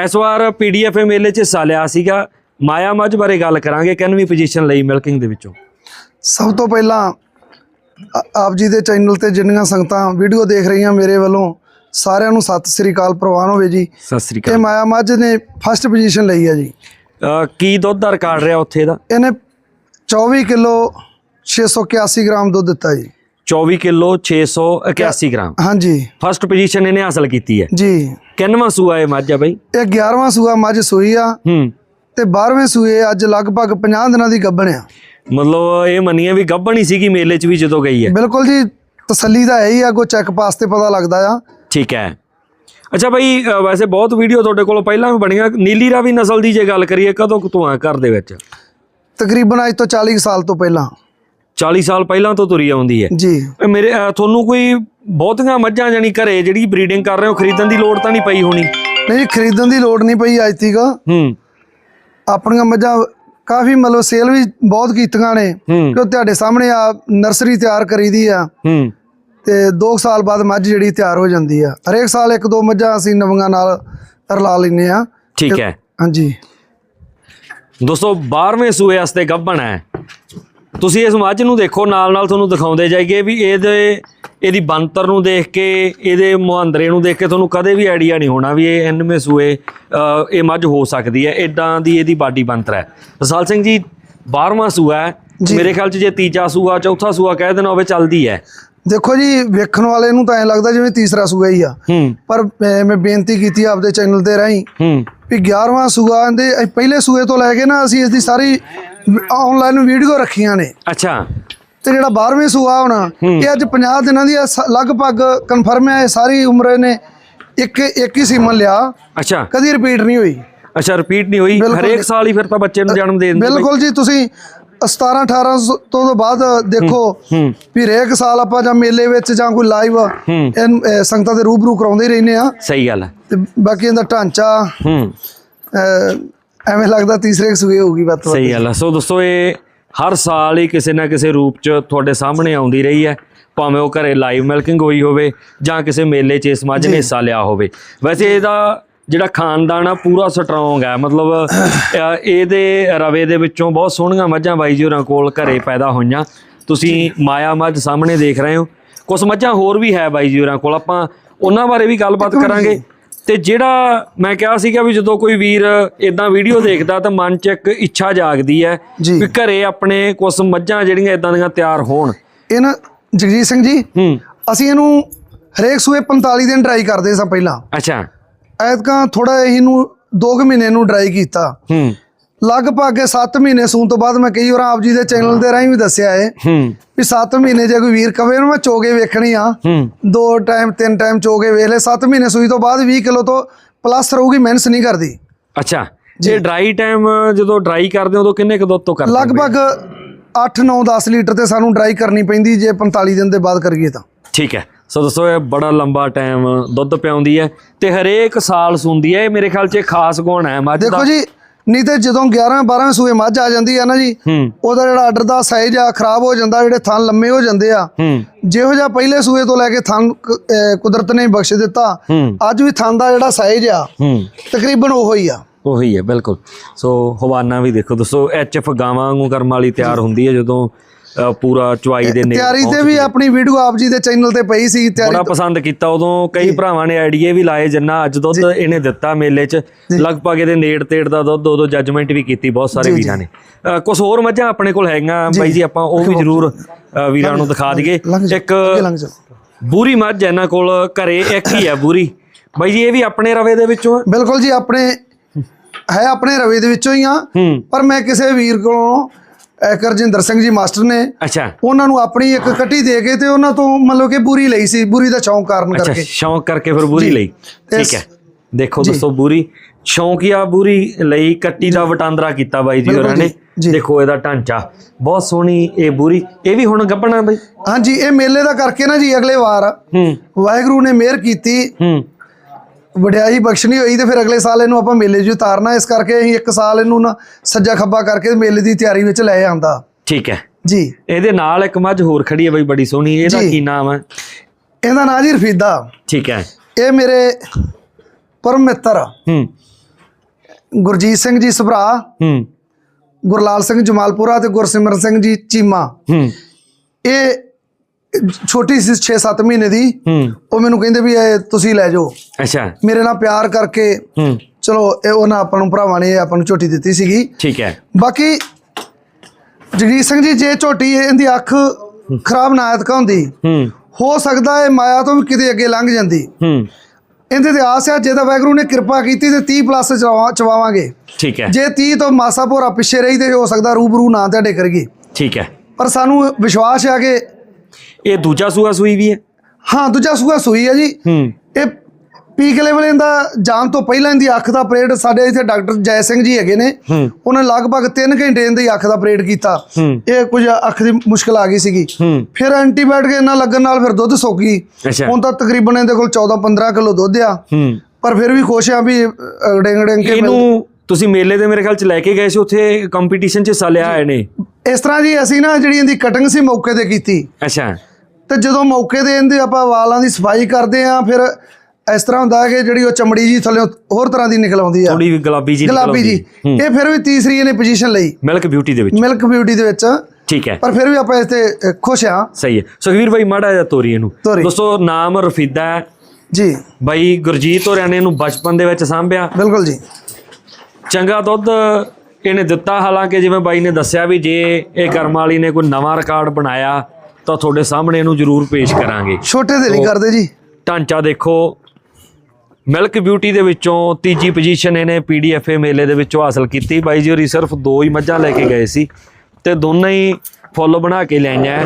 [SPEAKER 1] ਇਸ ਵਾਰ ਪੀਡੀਐਫ ਮੇਲੇ 'ਚ ਹਿੱਸਾ ਲਿਆ ਸੀਗਾ। ਮਾਇਆ ਮੱਝ ਬਾਰੇ ਗੱਲ ਕਰਾਂਗੇ ਕਿੰਨਵੀਂ ਪੋਜੀਸ਼ਨ ਲਈ ਮਿਲਕਿੰਗ ਦੇ ਵਿੱਚੋਂ।
[SPEAKER 2] ਸਭ ਤੋਂ ਪਹਿਲਾਂ ਆਪ ਜੀ ਦੇ ਚੈਨਲ ਤੇ ਜਿੰਨੀਆਂ ਸੰਗਤਾਂ ਵੀਡੀਓ ਦੇਖ ਰਹੀਆਂ ਮੇਰੇ ਵੱਲੋਂ ਸਾਰਿਆਂ ਨੂੰ ਸਤਿ ਸ੍ਰੀ ਅਕਾਲ ਪ੍ਰਵਾਨ ਹੋਵੇ ਜੀ।
[SPEAKER 1] ਸਤਿ ਸ੍ਰੀ
[SPEAKER 2] ਇਹ ਮਾਇਆ ਮੱਝ ਨੇ ਫਸਟ ਪੋਜੀਸ਼ਨ ਲਈ ਹੈ ਜੀ।
[SPEAKER 1] ਅਕਾਲ ਕੀ ਦੁੱਧ ਦਾ ਰਿਕਾਰਡ ਰਿਹਾ ਉੱਥੇ ਦਾ?
[SPEAKER 2] ਇਹਨੇ 24 ਕਿਲੋ 681 ਗ੍ਰਾਮ ਦੁੱਧ ਦਿੱਤਾ ਜੀ।
[SPEAKER 1] 24 ਕਿਲੋ 681 ਗ੍ਰਾਮ।
[SPEAKER 2] ਹਾਂਜੀ।
[SPEAKER 1] ਫਸਟ ਪੋਜੀਸ਼ਨ ਇਹਨੇ ਹਾਸਲ ਕੀਤੀ ਹੈ।
[SPEAKER 2] ਜੀ।
[SPEAKER 1] ਕਿੰਨਵਾਂ ਸੂਆ ਇਹ ਮੱਝ ਆ ਬਾਈ?
[SPEAKER 2] ਇਹ 11ਵਾਂ ਸੂਆ ਮੱਝ ਸੂਈ ਆ।
[SPEAKER 1] ਹੂੰ।
[SPEAKER 2] ਤੇ 12ਵੇਂ ਸੂਏ ਅੱਜ ਲਗਭਗ 50 ਦਿਨਾਂ ਦੀ ਗੱਭਣ ਆ।
[SPEAKER 1] ਮਤਲਬ ਇਹ ਮੰਨੀਏ ਵੀ ਗੱਭਣ ਸੀਗੀ ਮੇਲੇ 'ਚ ਵੀ ਜਦੋਂ ਗਈ ਹੈ।
[SPEAKER 2] ਬਿਲਕੁਲ ਜੀ ਤਸੱਲੀ ਦਾ ਹੈ ਹੀ ਆ ਕੋ ਚੈੱਕ ਪਾਸ ਤੇ ਪਤਾ ਲੱਗਦਾ ਆ।
[SPEAKER 1] ਠੀਕ ਹੈ। ਅੱਛਾ ਭਾਈ ਵੈਸੇ ਬਹੁਤ ਵੀਡੀਓ ਤੁਹਾਡੇ ਕੋਲ ਪਹਿਲਾਂ ਵੀ ਬਣੀਆਂ ਨੀਲੀ ਰਾਵੀ ਨਸਲ ਦੀ ਜੇ ਗੱਲ ਕਰੀਏ ਕਦੋਂ ਤੋਂ ਆ ਘਰ ਦੇ ਵਿੱਚ?
[SPEAKER 2] ਤਕਰੀਬਨ ਅੱਜ ਤੋਂ 40 ਕੁ ਸਾਲ ਤੋਂ ਪਹਿਲਾਂ।
[SPEAKER 1] 40 ਸਾਲ ਪਹਿਲਾਂ ਤੋਂ ਤੁਰੀ ਆਉਂਦੀ ਹੈ।
[SPEAKER 2] ਜੀ।
[SPEAKER 1] ਮੇਰੇ ਤੁਹਾਨੂੰ ਕੋਈ ਬਹੁਤੀਆਂ ਮੱਝਾਂ ਜਾਨੀ ਘਰੇ ਜਿਹੜੀ ਬਰੀਡਿੰਗ ਕਰ ਰਹੇ ਹੋ ਖਰੀਦਣ ਦੀ ਲੋੜ ਤਾਂ ਨਹੀਂ ਪਈ ਹੋਣੀ?
[SPEAKER 2] ਨਹੀਂ ਖਰੀਦਣ ਦੀ ਲੋੜ ਨਹੀਂ ਪਈ ਅੱਜ ਤੀਕ।
[SPEAKER 1] ਹੂੰ।
[SPEAKER 2] ਆਪਣੀਆਂ ਮੱਝਾਂ ਕਾਫੀ ਮਤਲਬ ਸੇਲ ਵੀ ਬਹੁਤ ਕੀਤੀਆਂ ਨੇ
[SPEAKER 1] ਹੂੰ।
[SPEAKER 2] ਕਿ ਤੁਹਾਡੇ ਸਾਹਮਣੇ ਆ ਨਰਸਰੀ ਤਿਆਰ ਕਰੀਦੀ ਆ। ਤੇ 2 ਸਾਲ ਬਾਅਦ ਮੱਝ ਜਿਹੜੀ ਤਿਆਰ ਹੋ ਜਾਂਦੀ ਆ। ਹਰੇਕ ਸਾਲ ਇੱਕ ਦੋ ਮੱਝਾਂ ਅਸੀਂ ਨਵੀਆਂ ਨਾਲ ਰਲਾ ਲੈਨੇ ਆ।
[SPEAKER 1] ਠੀਕ ਹੈ।
[SPEAKER 2] ਹਾਂਜੀ।
[SPEAKER 1] ਦੋਸਤੋ 12ਵੇਂ ਸੂਏ ਵਾਸਤੇ ਗੱਭਣ ਹੈ। ਤੁਸੀਂ ਇਸ ਮੱਝ ਨੂੰ ਦੇਖੋ ਨਾਲ ਨਾਲ ਤੁਹਾਨੂੰ ਦਿਖਾਉਂਦੇ ਜਾਈਏ ਵੀ ਇਹਦੇ ਇਹਦੀ ਬੰਤਰ ਨੂੰ ਦੇਖ ਕੇ ਇਹਦੇ ਮੁਹੰਦਰੇ ਨੂੰ ਦੇਖ ਕੇ ਤੁਹਾਨੂੰ ਕਦੇ ਵੀ ਆਈਡੀਆ ਨਹੀਂ ਹੋਣਾ ਵੀ ਇਹ 99 ਸੂਏ ਇਹ ਮੱਝ ਹੋ ਸਕਦੀ ਹੈ। ਇਦਾਂ ਦੀ ਇਹਦੀ ਬਾਡੀ ਬੰਤਰ ਹੈ। ਰਸਾਲ ਸਿੰਘ ਜੀ 12ਵਾਂ ਸੂਆ ਹੈ। ਮੇਰੇ ਖਿਆਲ ਚ ਜੇ ਤੀਜਾ ਸੂਆ ਚੌਥਾ ਸੂਆ ਕਹਿ ਦੇਣਾ ਹੋਵੇ ਚੱਲਦੀ ਹੈ।
[SPEAKER 2] ਦੇਖੋ ਜੀ ਵੇਖਣ ਵਾਲੇ ਨੂੰ ਤਾਂ ਐ ਲੱਗਦਾ ਜਿਵੇਂ ਤੀਸਰਾ ਸੂਆ ਹੀ ਆ। ਪਰ ਮੈਂ ਬੇਨਤੀ ਕੀਤੀ ਆਪਦੇ ਚੈਨਲ ਤੇ ਰਾਹੀਂ ਵੀ 11ਵਾਂ ਸੂਆ ਦੇ ਪਹਿਲੇ ਸੂਏ ਤੋਂ ਲੈ ਕੇ ਨਾ ਅਸੀਂ ਇਸ ਦੀ ਸਾਰੀ ਆਨਲਾਈਨ ਵੀਡੀਓ ਰੱਖੀਆਂ ਨੇ।
[SPEAKER 1] ਅੱਛਾ।
[SPEAKER 2] ਤੇ ਜਿਹੜਾ 12ਵੇਂ ਸੂਆ ਹੁਣ ਇਹ ਅੱਜ 50 ਦਿਨਾਂ ਦੀ ਲਗਭਗ ਕਨਫਰਮ ਹੈ ਸਾਰੀ ਉਮਰ ਇਹਨੇ ਇੱਕ ਇੱਕ ਹੀ ਸੀਮਨ ਲਿਆ।
[SPEAKER 1] ਅੱਛਾ।
[SPEAKER 2] ਕਦੀ ਰਿਪੀਟ ਨਹੀਂ ਹੋਈ।
[SPEAKER 1] ਅੱਛਾ ਰਿਪੀਟ ਨਹੀਂ ਹੋਈ। ਹਰੇਕ। ਸਾਲ ਹੀ ਫਿਰ ਤਾਂ ਬੱਚੇ ਨੂੰ ਜਨਮ ਦੇ ਦਿੰਦੇ।
[SPEAKER 2] ਬਿਲਕੁਲ ਜੀ ਤੁਸੀਂ 17 18 ਤੋਂ ਤੋਂ ਬਾਅਦ ਦੇਖੋ ਵੀ ਹਰੇਕ ਸਾਲ ਆਪਾਂ ਜਾਂ ਮੇਲੇ ਵਿੱਚ ਜਾਂ ਕੋਈ ਲਾਈਵ ਸੰਗਤਾਂ ਦੇ ਰੂਬਰੂ ਕਰਾਉਂਦੇ ਹੀ ਰਹਿੰਦੇ ਆ।
[SPEAKER 1] ਸਹੀ ਗੱਲ ਹੈ।
[SPEAKER 2] ਤੇ ਬਾਕੀ ਇਹਦਾ ਢਾਂਚਾ
[SPEAKER 1] ਹੂੰ।
[SPEAKER 2] ਐਵੇਂ ਲੱਗਦਾ ਤੀਸਰੇ ਸੂਏ ਹੋਊਗੀ ਵੱਧ ਤੋਂ ਵੱਧ।
[SPEAKER 1] ਸਹੀ ਗੱਲ ਹੈ ਸੋ ਦੋਸਤੋ ਇਹ ਹਰ ਸਾਲ ਹੀ ਕਿਸੇ ਨਾ ਕਿਸੇ ਰੂਪ ਚ ਤੁਹਾਡੇ ਸਾਹਮਣੇ ਆਉਂਦੀ ਰਹੀ ਹੈ। ਭਾਵੇਂ ਉਹ ਘਰੇ ਲਾਈਵ ਮਿਲਕਿੰਗ ਹੋਈ ਹੋਵੇ ਜਾਂ ਕਿਸੇ ਮੇਲੇ 'ਚ ਇਸ ਮੱਝ ਨੇ ਹਿੱਸਾ ਲਿਆ ਹੋਵੇ। ਵੈਸੇ ਇਹਦਾ ਜਿਹੜਾ ਖਾਨਦਾਨ ਆ ਪੂਰਾ ਸਟਰੋਂਗ ਹੈ ਮਤਲਬ ਅਹ, ਇਹਦੇ ਰਵੇ ਦੇ ਵਿੱਚੋਂ ਬਹੁਤ ਸੋਹਣੀਆਂ ਮੱਝਾਂ ਬਾਈ ਜੀ ਹੋਰਾਂ ਕੋਲ ਘਰੇ ਪੈਦਾ ਹੋਈਆਂ। ਤੁਸੀਂ ਮਾਇਆ ਮੱਝ ਸਾਹਮਣੇ ਦੇਖ ਰਹੇ ਹੋ। ਕੁਝ ਮੱਝਾਂ ਹੋਰ ਵੀ ਹੈ ਬਾਈ ਜੀ ਹੋਰਾਂ ਕੋਲ। ਆਪਾਂ ਉਹਨਾਂ ਬਾਰੇ ਵੀ ਗੱਲਬਾਤ ਕਰਾਂਗੇ। ਤੇ ਜਿਹੜਾ ਮੈਂ ਕਿਹਾ ਸੀਗਾ ਵੀ ਜਦੋਂ ਕੋਈ ਵੀਰ ਇਦਾਂ ਵੀਡੀਓ ਦੇਖਦਾ ਤਾਂ ਮਨ 'ਚ ਇੱਕ ਇੱਛਾ ਜਾਗਦੀ ਹੈ। ਵੀ ਘਰੇ ਆਪਣੇ ਕੁਝ ਮੱਝਾਂ ਜਿਹੜੀਆਂ ਇਦਾਂ ਦੀਆਂ ਤਿਆਰ ਹੋਣ।
[SPEAKER 2] ਇਹ ਨਾ ਜਗਜੀਤ ਸਿੰਘ ਜੀ
[SPEAKER 1] ਹੂੰ।
[SPEAKER 2] ਅਸੀਂ ਇਹਨੂੰ ਹਰੇਕ ਸੂਏ 45 ਦਿਨ ਟਰਾਈ ਕਰਦੇ ਸਾਂ ਪਹਿਲਾਂ।
[SPEAKER 1] ਅੱਛਾ।
[SPEAKER 2] ਐਤਕਾਂ ਥੋੜਾ ਇਹਨੂੰ 2 ਮਹੀਨੇ ਨੂੰ ਟਰਾਈ ਕੀਤਾ।
[SPEAKER 1] ਹੂੰ।
[SPEAKER 2] ਲਗਭਗ 7 ਮਹੀਨੇ ਸੂਣ ਤੋਂ ਬਾਅਦ ਮੈਂ ਕਈ ਵਾਰ ਆਪ ਜੀ ਦੇ ਚੈਨਲ ਦੇ ਰਾਹੀਂ ਵੀ ਦੱਸਿਆ ਹੂੰ ਵੀ 7 ਮਹੀਨੇ ਜੇ ਕੋਈ ਵੀਰ ਕਵੇ ਨਾ ਮੈਂ ਚੋਗੇ ਵੇਖਣੀ ਆ।
[SPEAKER 1] ਹੂੰ।
[SPEAKER 2] ਦੋ ਟਾਈਮ ਤਿੰਨ ਟਾਈਮ ਚੋਗੇ ਵੇਖ ਲੈ 7 ਮਹੀਨੇ ਸੂਈ ਤੋਂ ਬਾਅਦ 20 ਕਿਲੋ ਤੋਂ ਪਲੱਸ ਰਹੂਗੀ ਮਿਹਨਤ ਨਹੀਂ ਕਰਦੀ।
[SPEAKER 1] ਅੱਛਾ। ਜੇ। ਡਰਾਈ ਟਾਈਮ ਜਦੋਂ ਡਰਾਈ ਕਰਦੇ ਹੋ ਉਦੋਂ ਕਿੰਨੇ ਕੁ ਦੁੱਧ ਤੋਂ ਕਰਦੇ?
[SPEAKER 2] ਲਗਭਗ 8 9 10 ਲੀਟਰ ਤੇ ਸਾਨੂੰ ਡਰਾਈ ਕਰਨੀ ਪੈਂਦੀ ਜੇ 45 ਦਿਨ ਦੇ ਬਾਅਦ ਕਰੀਏ ਤਾਂ।
[SPEAKER 1] ਠੀਕ ਹੈ। ਸੋ ਦੋਸਤੋ ਇਹ ਬੜਾ ਲੰਬਾ ਟਾਈਮ ਦੁੱਧ ਪਿਆਉਂਦੀ ਹੈ ਤੇ ਹਰੇਕ ਸਾਲ ਸੁੰਦੀ ਹੈ। ਇਹ ਮੇਰੇ ਖਿਆਲ 'ਚ ਖਾਸ ਗੁਣ ਹੈ। ਮੱਝ ਦਾ
[SPEAKER 2] ਦੇਖੋ ਜੀ ਨਹੀਂ ਤੇ ਜਦੋਂ 11 12 ਸੂਏ ਮੱਝ ਆ ਜਾਂਦੀ ਆ ਨਾ ਜੀ ਉਹਦਾ ਜਿਹੜਾ ਆਰਡਰ ਦਾ ਸਾਈਜ਼ ਆ ਖਰਾਬ ਹੋ ਜਾਂਦਾ ਜਿਹੜੇ ਥਣ ਲੰਮੇ ਹੋ ਜਾਂਦੇ ਆ। ਜਿਹੋ ਜਿਹਾ ਪਹਿਲੇ ਸੂਏ ਤੋਂ ਲੈ ਕੇ ਥਣ ਅਹ ਕੁਦਰਤ ਨੇ ਬਖਸ਼ ਦਿੱਤਾ ਅੱਜ ਵੀ ਥਣ ਦਾ ਜਿਹੜਾ ਸਾਈਜ਼ ਆ ਤਕਰੀਬਨ ਉਹੋ ਹੀ ਆ।
[SPEAKER 1] ਉਹੀ ਹੈ ਬਿਲਕੁਲ। ਸੋ ਹਵਾਨਾ ਵੀ ਦੇਖੋ ਦੋਸਤੋ ਐਚਐਫ ਗਾਵਾਂ ਵਾਂਗੂ ਕਰਮ ਵਾਲੀ ਤਿਆਰ ਹੁੰਦੀ ਹੈ ਜਦੋਂ ਪੂਰਾ ਚੁਆਈ ਦੇ ਨੇੜੇ
[SPEAKER 2] ਤਿਆਰੀ ਤੇ ਵੀ ਆਪਣੀ ਵੀਡੀਓ ਆਪ ਜੀ ਦੇ ਚੈਨਲ ਤੇ ਪਈ ਸੀ ਤਿਆਰੀ
[SPEAKER 1] ਬੜਾ ਪਸੰਦ ਕੀਤਾ ਉਦੋਂ। ਕਈ ਭਰਾਵਾਂ ਨੇ ਆਈਡੀਏ ਵੀ ਲਾਏ ਜਿੰਨਾ ਅੱਜ ਦੁੱਧ ਇਹਨੇ ਦਿੱਤਾ ਮੇਲੇ 'ਚ। ਲਗਭਗ ਇਹਦੇ ਨੇੜ ਤੇੜ ਦਾ ਦੁੱਧ ਉਦੋਂ ਜੱਜਮੈਂਟ ਵੀ ਕੀਤੀ ਬਹੁਤ ਸਾਰੇ ਵੀਰਾਂ ਨੇ। ਕੁਝ ਹੋਰ ਮੱਝਾਂ ਆਪਣੇ ਕੋਲ ਹੈਗੀਆਂ? ਬਾਈ ਜੀ ਆਪਾਂ ਉਹ ਵੀ ਜ਼ਰੂਰ ਵੀਰਾਂ ਨੂੰ ਦਿਖਾ ਦਈਏ। ਇੱਕ ਬੂਰੀ ਮੱਝ ਇਹਨਾਂ ਕੋਲ ਘਰੇ ਇੱਕ ਹੀ ਹੈ ਬੂਰੀ। ਬਾਈ ਜੀ ਇਹ ਵੀ ਆਪਣੇ ਰਵੇ ਦੇ ਵਿੱਚੋਂ
[SPEAKER 2] ਬਿਲਕੁਲ ਜੀ ਆਪਣੇ ਹੈ ਆਪਣੇ ਰਵੇ ਦੇ ਵਿੱਚੋਂ ਹੀ ਆ। ਪਰ ਮੈਂ ਕਿਸੇ ਵੀਰ ਕੋਲੋਂ ਕਰਜਿੰਦਰ ਸਿੰਘ ਜੀ ਮਾਸਟਰ ਨੇ।
[SPEAKER 1] ਅੱਛਾ।
[SPEAKER 2] ਉਹਨਾਂ ਨੂੰ ਆਪਣੀ ਇੱਕ ਕੱਟੀ ਦੇ ਕੇ ਤੇ ਉਹਨਾਂ ਤੋਂ ਮਤਲਬ ਕਿ ਬੂਰੀ ਲਈ ਸੀ ਬੂਰੀ ਦਾ ਸ਼ੌਂਕ ਕਾਰਨ
[SPEAKER 1] ਅੱਛਾ
[SPEAKER 2] ਕਰਕੇ।
[SPEAKER 1] ਸ਼ੌਂਕ ਕਰਕੇ ਫਿਰ ਬੂਰੀ ਲਈ। ਠੀਕ ਹੈ। ਦੇਖੋ ਦੋਸਤੋ ਬੂਰੀ। ਸ਼ੌਂਕੀਆ ਬੂਰੀ ਲਈ ਕੱਟੀ ਦਾ ਵਟਾਂਦਰਾ ਕੀਤਾ ਬਾਈ ਜੀ ਹੋਰਾਂ ਨੇ। ਦੇਖੋ ਇਹਦਾ ਢਾਂਚਾ। ਬਹੁਤ ਸੋਹਣੀ ਇਹ ਬੂਰੀ। ਇਹ ਵੀ ਹੁਣ ਗੱਭਣਾ ਬਈ।
[SPEAKER 2] ਹਾਂਜੀ ਇਹ ਮੇਲੇ ਦਾ ਕਰਕੇ ਨਾ ਜੀ ਅਗਲੇ ਵਾਰ
[SPEAKER 1] ਹੂੰ।
[SPEAKER 2] ਵਾਹਿਗੁਰੂ ਨੇ ਮਿਹਰ ਕੀਤੀ।
[SPEAKER 1] ਹੂੰ।
[SPEAKER 2] ਵਡਿਆਈ ਬਖਸ਼ਣੀ ਹੋਈ ਤੇ ਫਿਰ ਅਗਲੇ ਸਾਲ ਇਹਨੂੰ ਆਪਾਂ ਮੇਲੇ 'ਚ ਉਤਾਰਨਾ। ਇਸ ਕਰਕੇ ਅਸੀਂ ਇੱਕ ਸਾਲ ਇਹਨੂੰ ਨਾ ਸੱਜਾ ਖੱਬਾ ਕਰਕੇ ਮੇਲੇ ਦੀ ਤਿਆਰੀ ਵਿੱਚ ਲੈ ਆਂਦਾ।
[SPEAKER 1] ਠੀਕ ਹੈ।
[SPEAKER 2] ਜੀ।
[SPEAKER 1] ਇਹਦੇ ਨਾਲ ਇੱਕ ਮੱਝ ਹੋਰ ਖੜੀ ਹੈ ਬਈ ਬੜੀ ਸੋਹਣੀ। ਇਹਦਾ। ਕੀ ਨਾਮ ਹੈ?
[SPEAKER 2] ਇਹਦਾ ਨਾਂ ਜੀ ਰਫੀਦਾ।
[SPEAKER 1] ਠੀਕ ਹੈ।
[SPEAKER 2] ਇਹ ਮੇਰੇ ਪਰਮ ਮਿੱਤਰ
[SPEAKER 1] ਹੂੰ।
[SPEAKER 2] ਗੁਰਜੀਤ ਸਿੰਘ ਜੀ ਸਭਰਾ।
[SPEAKER 1] ਹੂੰ।
[SPEAKER 2] ਗੁਰਲਾਲ ਸਿੰਘ ਜਮਾਲਪੁਰਾ ਤੇ ਗੁਰਸਿਮਰਨ ਸਿੰਘ ਜੀ ਚੀਮਾ।
[SPEAKER 1] ਹੂੰ।
[SPEAKER 2] ਇਹ ਛੋਟੀ ਸੀ 6-7 ਮਹੀਨੇ ਦੀ ਉਹ ਮੈਨੂੰ ਕਹਿੰਦੇ ਵੀ ਇਹ ਤੁਸੀਂ ਲੈ ਜਾਓ।
[SPEAKER 1] ਅੱਛਾ।
[SPEAKER 2] ਮੇਰੇ ਨਾਲ ਪਿਆਰ ਕਰਕੇ
[SPEAKER 1] ਹੂੰ।
[SPEAKER 2] ਚਲੋ ਇਹ ਉਹਨਾਂ ਆਪਾਂ ਨੂੰ ਭਰਾਵਾਂ ਨੇ ਆਪਾਂ ਨੂੰ ਝੋਟੀ ਦਿੱਤੀ ਸੀਗੀ।
[SPEAKER 1] ਠੀਕ ਹੈ।
[SPEAKER 2] ਬਾਕੀ ਜਗਜੀਤ ਸਿੰਘ ਜੀ ਜੇ ਝੋਟੀ ਇਹਦੀ ਅੱਖ ਖਰਾਬ ਨਾ ਐਤਕਾ ਹੁੰਦੀ
[SPEAKER 1] ਹੂੰ।
[SPEAKER 2] ਹੋ ਸਕਦਾ ਹੈ ਮਾਇਆ ਤੋਂ ਵੀ ਕਿਤੇ ਅੱਗੇ ਲੰਘ ਜਾਂਦੀ।
[SPEAKER 1] ਹੂੰ।
[SPEAKER 2] ਇਹਦੇ ਤੇ ਆਸ ਹੈ ਜੇ ਤਾਂ ਵੈਗਰੂ ਨੇ ਕਿਰਪਾ ਕੀਤੀ ਤੇ 30 ਪਲੱਸ ਚਵਾਵਾਂਗੇ।
[SPEAKER 1] ਠੀਕ ਹੈ।
[SPEAKER 2] ਜੇ 30 ਤੋਂ ਮਾਸਾ ਭੋਰਾ ਪਿੱਛੇ ਰਹੀ ਤੇ ਹੋ ਸਕਦਾ ਰੂਬਰੂ ਨਾ ਤੁਹਾਡੇ ਕਰਗੀ
[SPEAKER 1] ਠੀਕ ਹੈ।
[SPEAKER 2] ਪਰ ਸਾਨੂੰ ਵਿਸ਼ਵਾਸ ਹੈ ਕਿ
[SPEAKER 1] ਇਹ ਦੂਜਾ ਸੂਆ ਸੂਈ ਵੀ ਹੈ?
[SPEAKER 2] ਹਾਂ ਦੂਜਾ ਸੂਆ ਸੂਈ ਹੈ ਜੀ।
[SPEAKER 1] ਹੂੰ।
[SPEAKER 2] ਇਹ ਪੀਕ ਲੈਵਲ ਇਹਦਾ ਜਾਣ ਤੋਂ ਪਹਿਲਾਂ ਇਹਦੀ ਅੱਖ ਦਾ ਆਪਰੇਟ ਸਾਡੇ ਇੱਥੇ ਡਾਕਟਰ ਜੈ ਸਿੰਘ ਜੀ ਹੈਗੇ ਨੇ। ਉਹਨਾਂ ਲਗਭਗ 3 ਘੰਟੇ ਇਹਦੀ ਅੱਖ ਦਾ ਆਪਰੇਟ ਕੀਤਾ। ਇਹ ਕੁਝ ਅੱਖ ਦੀ ਮੁਸ਼ਕਲ ਆ ਗਈ ਸੀਗੀ। ਫਿਰ ਐਂਟੀਬਾਇਓਟਿਕ ਇਹਨਾਂ ਲੱਗਣ ਨਾਲ ਫਿਰ ਦੁੱਧ ਸੁੱਕ ਗਈ। ਹੁਣ ਤਾਂ ਤਕਰੀਬਨ ਇਹਦੇ ਕੋਲ 14 15 ਕਿਲੋ ਦੁੱਧ ਆ। ਪਰ ਫਿਰ ਵੀ ਖੁਸ਼ ਆ ਵੀ ਡਿੰਗ ਡਿੰਗ ਕੇ
[SPEAKER 1] ਇਹਨੂੰ ਤੁਸੀਂ ਮੇਲੇ ਦੇ ਮੇਰੇ ਖਿਆਲ ਚ ਲੈ ਕੇ ਗਏ ਸੀ ਉੱਥੇ ਕੰਪੀਟੀਸ਼ਨ ਚ ਹਿੱਸਾ ਲਿਆ ਆਏ ਨੇ।
[SPEAKER 2] ਇਸ ਤਰ੍ਹਾਂ ਜੀ ਅਸੀਂ ਨਾ ਜਿਹੜੀ ਇਹਦੀ ਕਟਿੰਗ ਸੀ ਮੌਕੇ ਤੇ ਕੀਤੀ।
[SPEAKER 1] ਅੱਛਾ।
[SPEAKER 2] ਤੇ ਜਦੋਂ ਮੌਕੇ ਤੇ ਇਹਦੇ ਆਪਾਂ ਵਾਲਾਂ ਦੀ ਸਫ਼ਾਈ ਕਰਦੇ ਆ ਫਿਰ ਇਸ ਤਰ੍ਹਾਂ ਹੁੰਦਾ ਕਿ ਜਿਹੜੀ ਉਹ ਚਮੜੀ ਜੀ ਥੱਲੇ ਹੋਰ ਤਰ੍ਹਾਂ ਦੀ ਨਿਕਲ ਆਉਂਦੀ ਆ
[SPEAKER 1] ਥੋੜੀ ਗੁਲਾਬੀ ਜੀ
[SPEAKER 2] ਗੁਲਾਬੀ ਜੀ। ਇਹ ਫਿਰ ਵੀ ਤੀਸਰੀ ਇਹਨੇ ਪੋਜੀਸ਼ਨ ਲਈ।
[SPEAKER 1] ਮਿਲਕ ਬਿਊਟੀ ਦੇ ਵਿੱਚ।
[SPEAKER 2] ਮਿਲਕ ਬਿਊਟੀ ਦੇ ਵਿੱਚ।
[SPEAKER 1] ਠੀਕ ਹੈ।
[SPEAKER 2] ਪਰ ਫਿਰ ਵੀ ਆਪਾਂ ਇਸ ਤੇ ਖੁਸ਼ ਆ
[SPEAKER 1] ਸਹੀ ਹੈ। ਸੁਖਵੀਰ ਭਾਈ ਮਾੜਾ ਜਿਹਾ ਤੋਰੀ ਇਹਨੂੰ। ਦੋਸਤੋ ਨਾਮ ਰਫੀਦਾ ਹੈ।
[SPEAKER 2] ਜੀ।
[SPEAKER 1] ਬਾਈ ਗੁਰਜੀਤ ਹੋਰਿਆਂ ਨੇ ਇਹਨੂੰ ਬਚਪਨ ਦੇ ਵਿੱਚ ਸਾਂਭਿਆ।
[SPEAKER 2] ਬਿਲਕੁਲ ਜੀ।
[SPEAKER 1] ਚੰਗਾ ਦੁੱਧ ਇਹਨੇ ਦਿੱਤਾ। ਹਾਲਾਂਕਿ ਜਿਵੇਂ ਬਾਈ ਨੇ ਦੱਸਿਆ ਵੀ ਜੇ ਇਹ ਕਰਮ ਵਾਲੀ ਨੇ ਕੋਈ ਨਵਾਂ ਰਿਕਾਰਡ ਬਣਾਇਆ ਤਾਂ ਤੁਹਾਡੇ ਸਾਹਮਣੇ ਇਹਨੂੰ ਜ਼ਰੂਰ ਪੇਸ਼ ਕਰਾਂਗੇ।
[SPEAKER 2] ਛੋਟੇ ਦੇ ਨਹੀਂ ਕਰਦੇ ਜੀ।
[SPEAKER 1] ਢਾਂਚਾ ਦੇਖੋ ਮਿਲਕ ਬਿਊਟੀ ਦੇ ਵਿੱਚੋਂ ਤੀਜੀ ਪੋਜੀਸ਼ਨ ਇਹਨੇ ਪੀਡੀਐਫਏ ਮੇਲੇ ਦੇ ਵਿੱਚੋਂ ਹਾਸਲ ਕੀਤੀ। ਬਾਈ ਜੀ ਹੋਰੀ ਸਿਰਫ ਦੋ ਹੀ ਮੱਝਾਂ ਲੈ ਕੇ ਗਏ ਸੀ ਤੇ ਦੋਨੇ ਹੀ ਫੁੱਲ ਬਣਾ ਕੇ ਹੈ।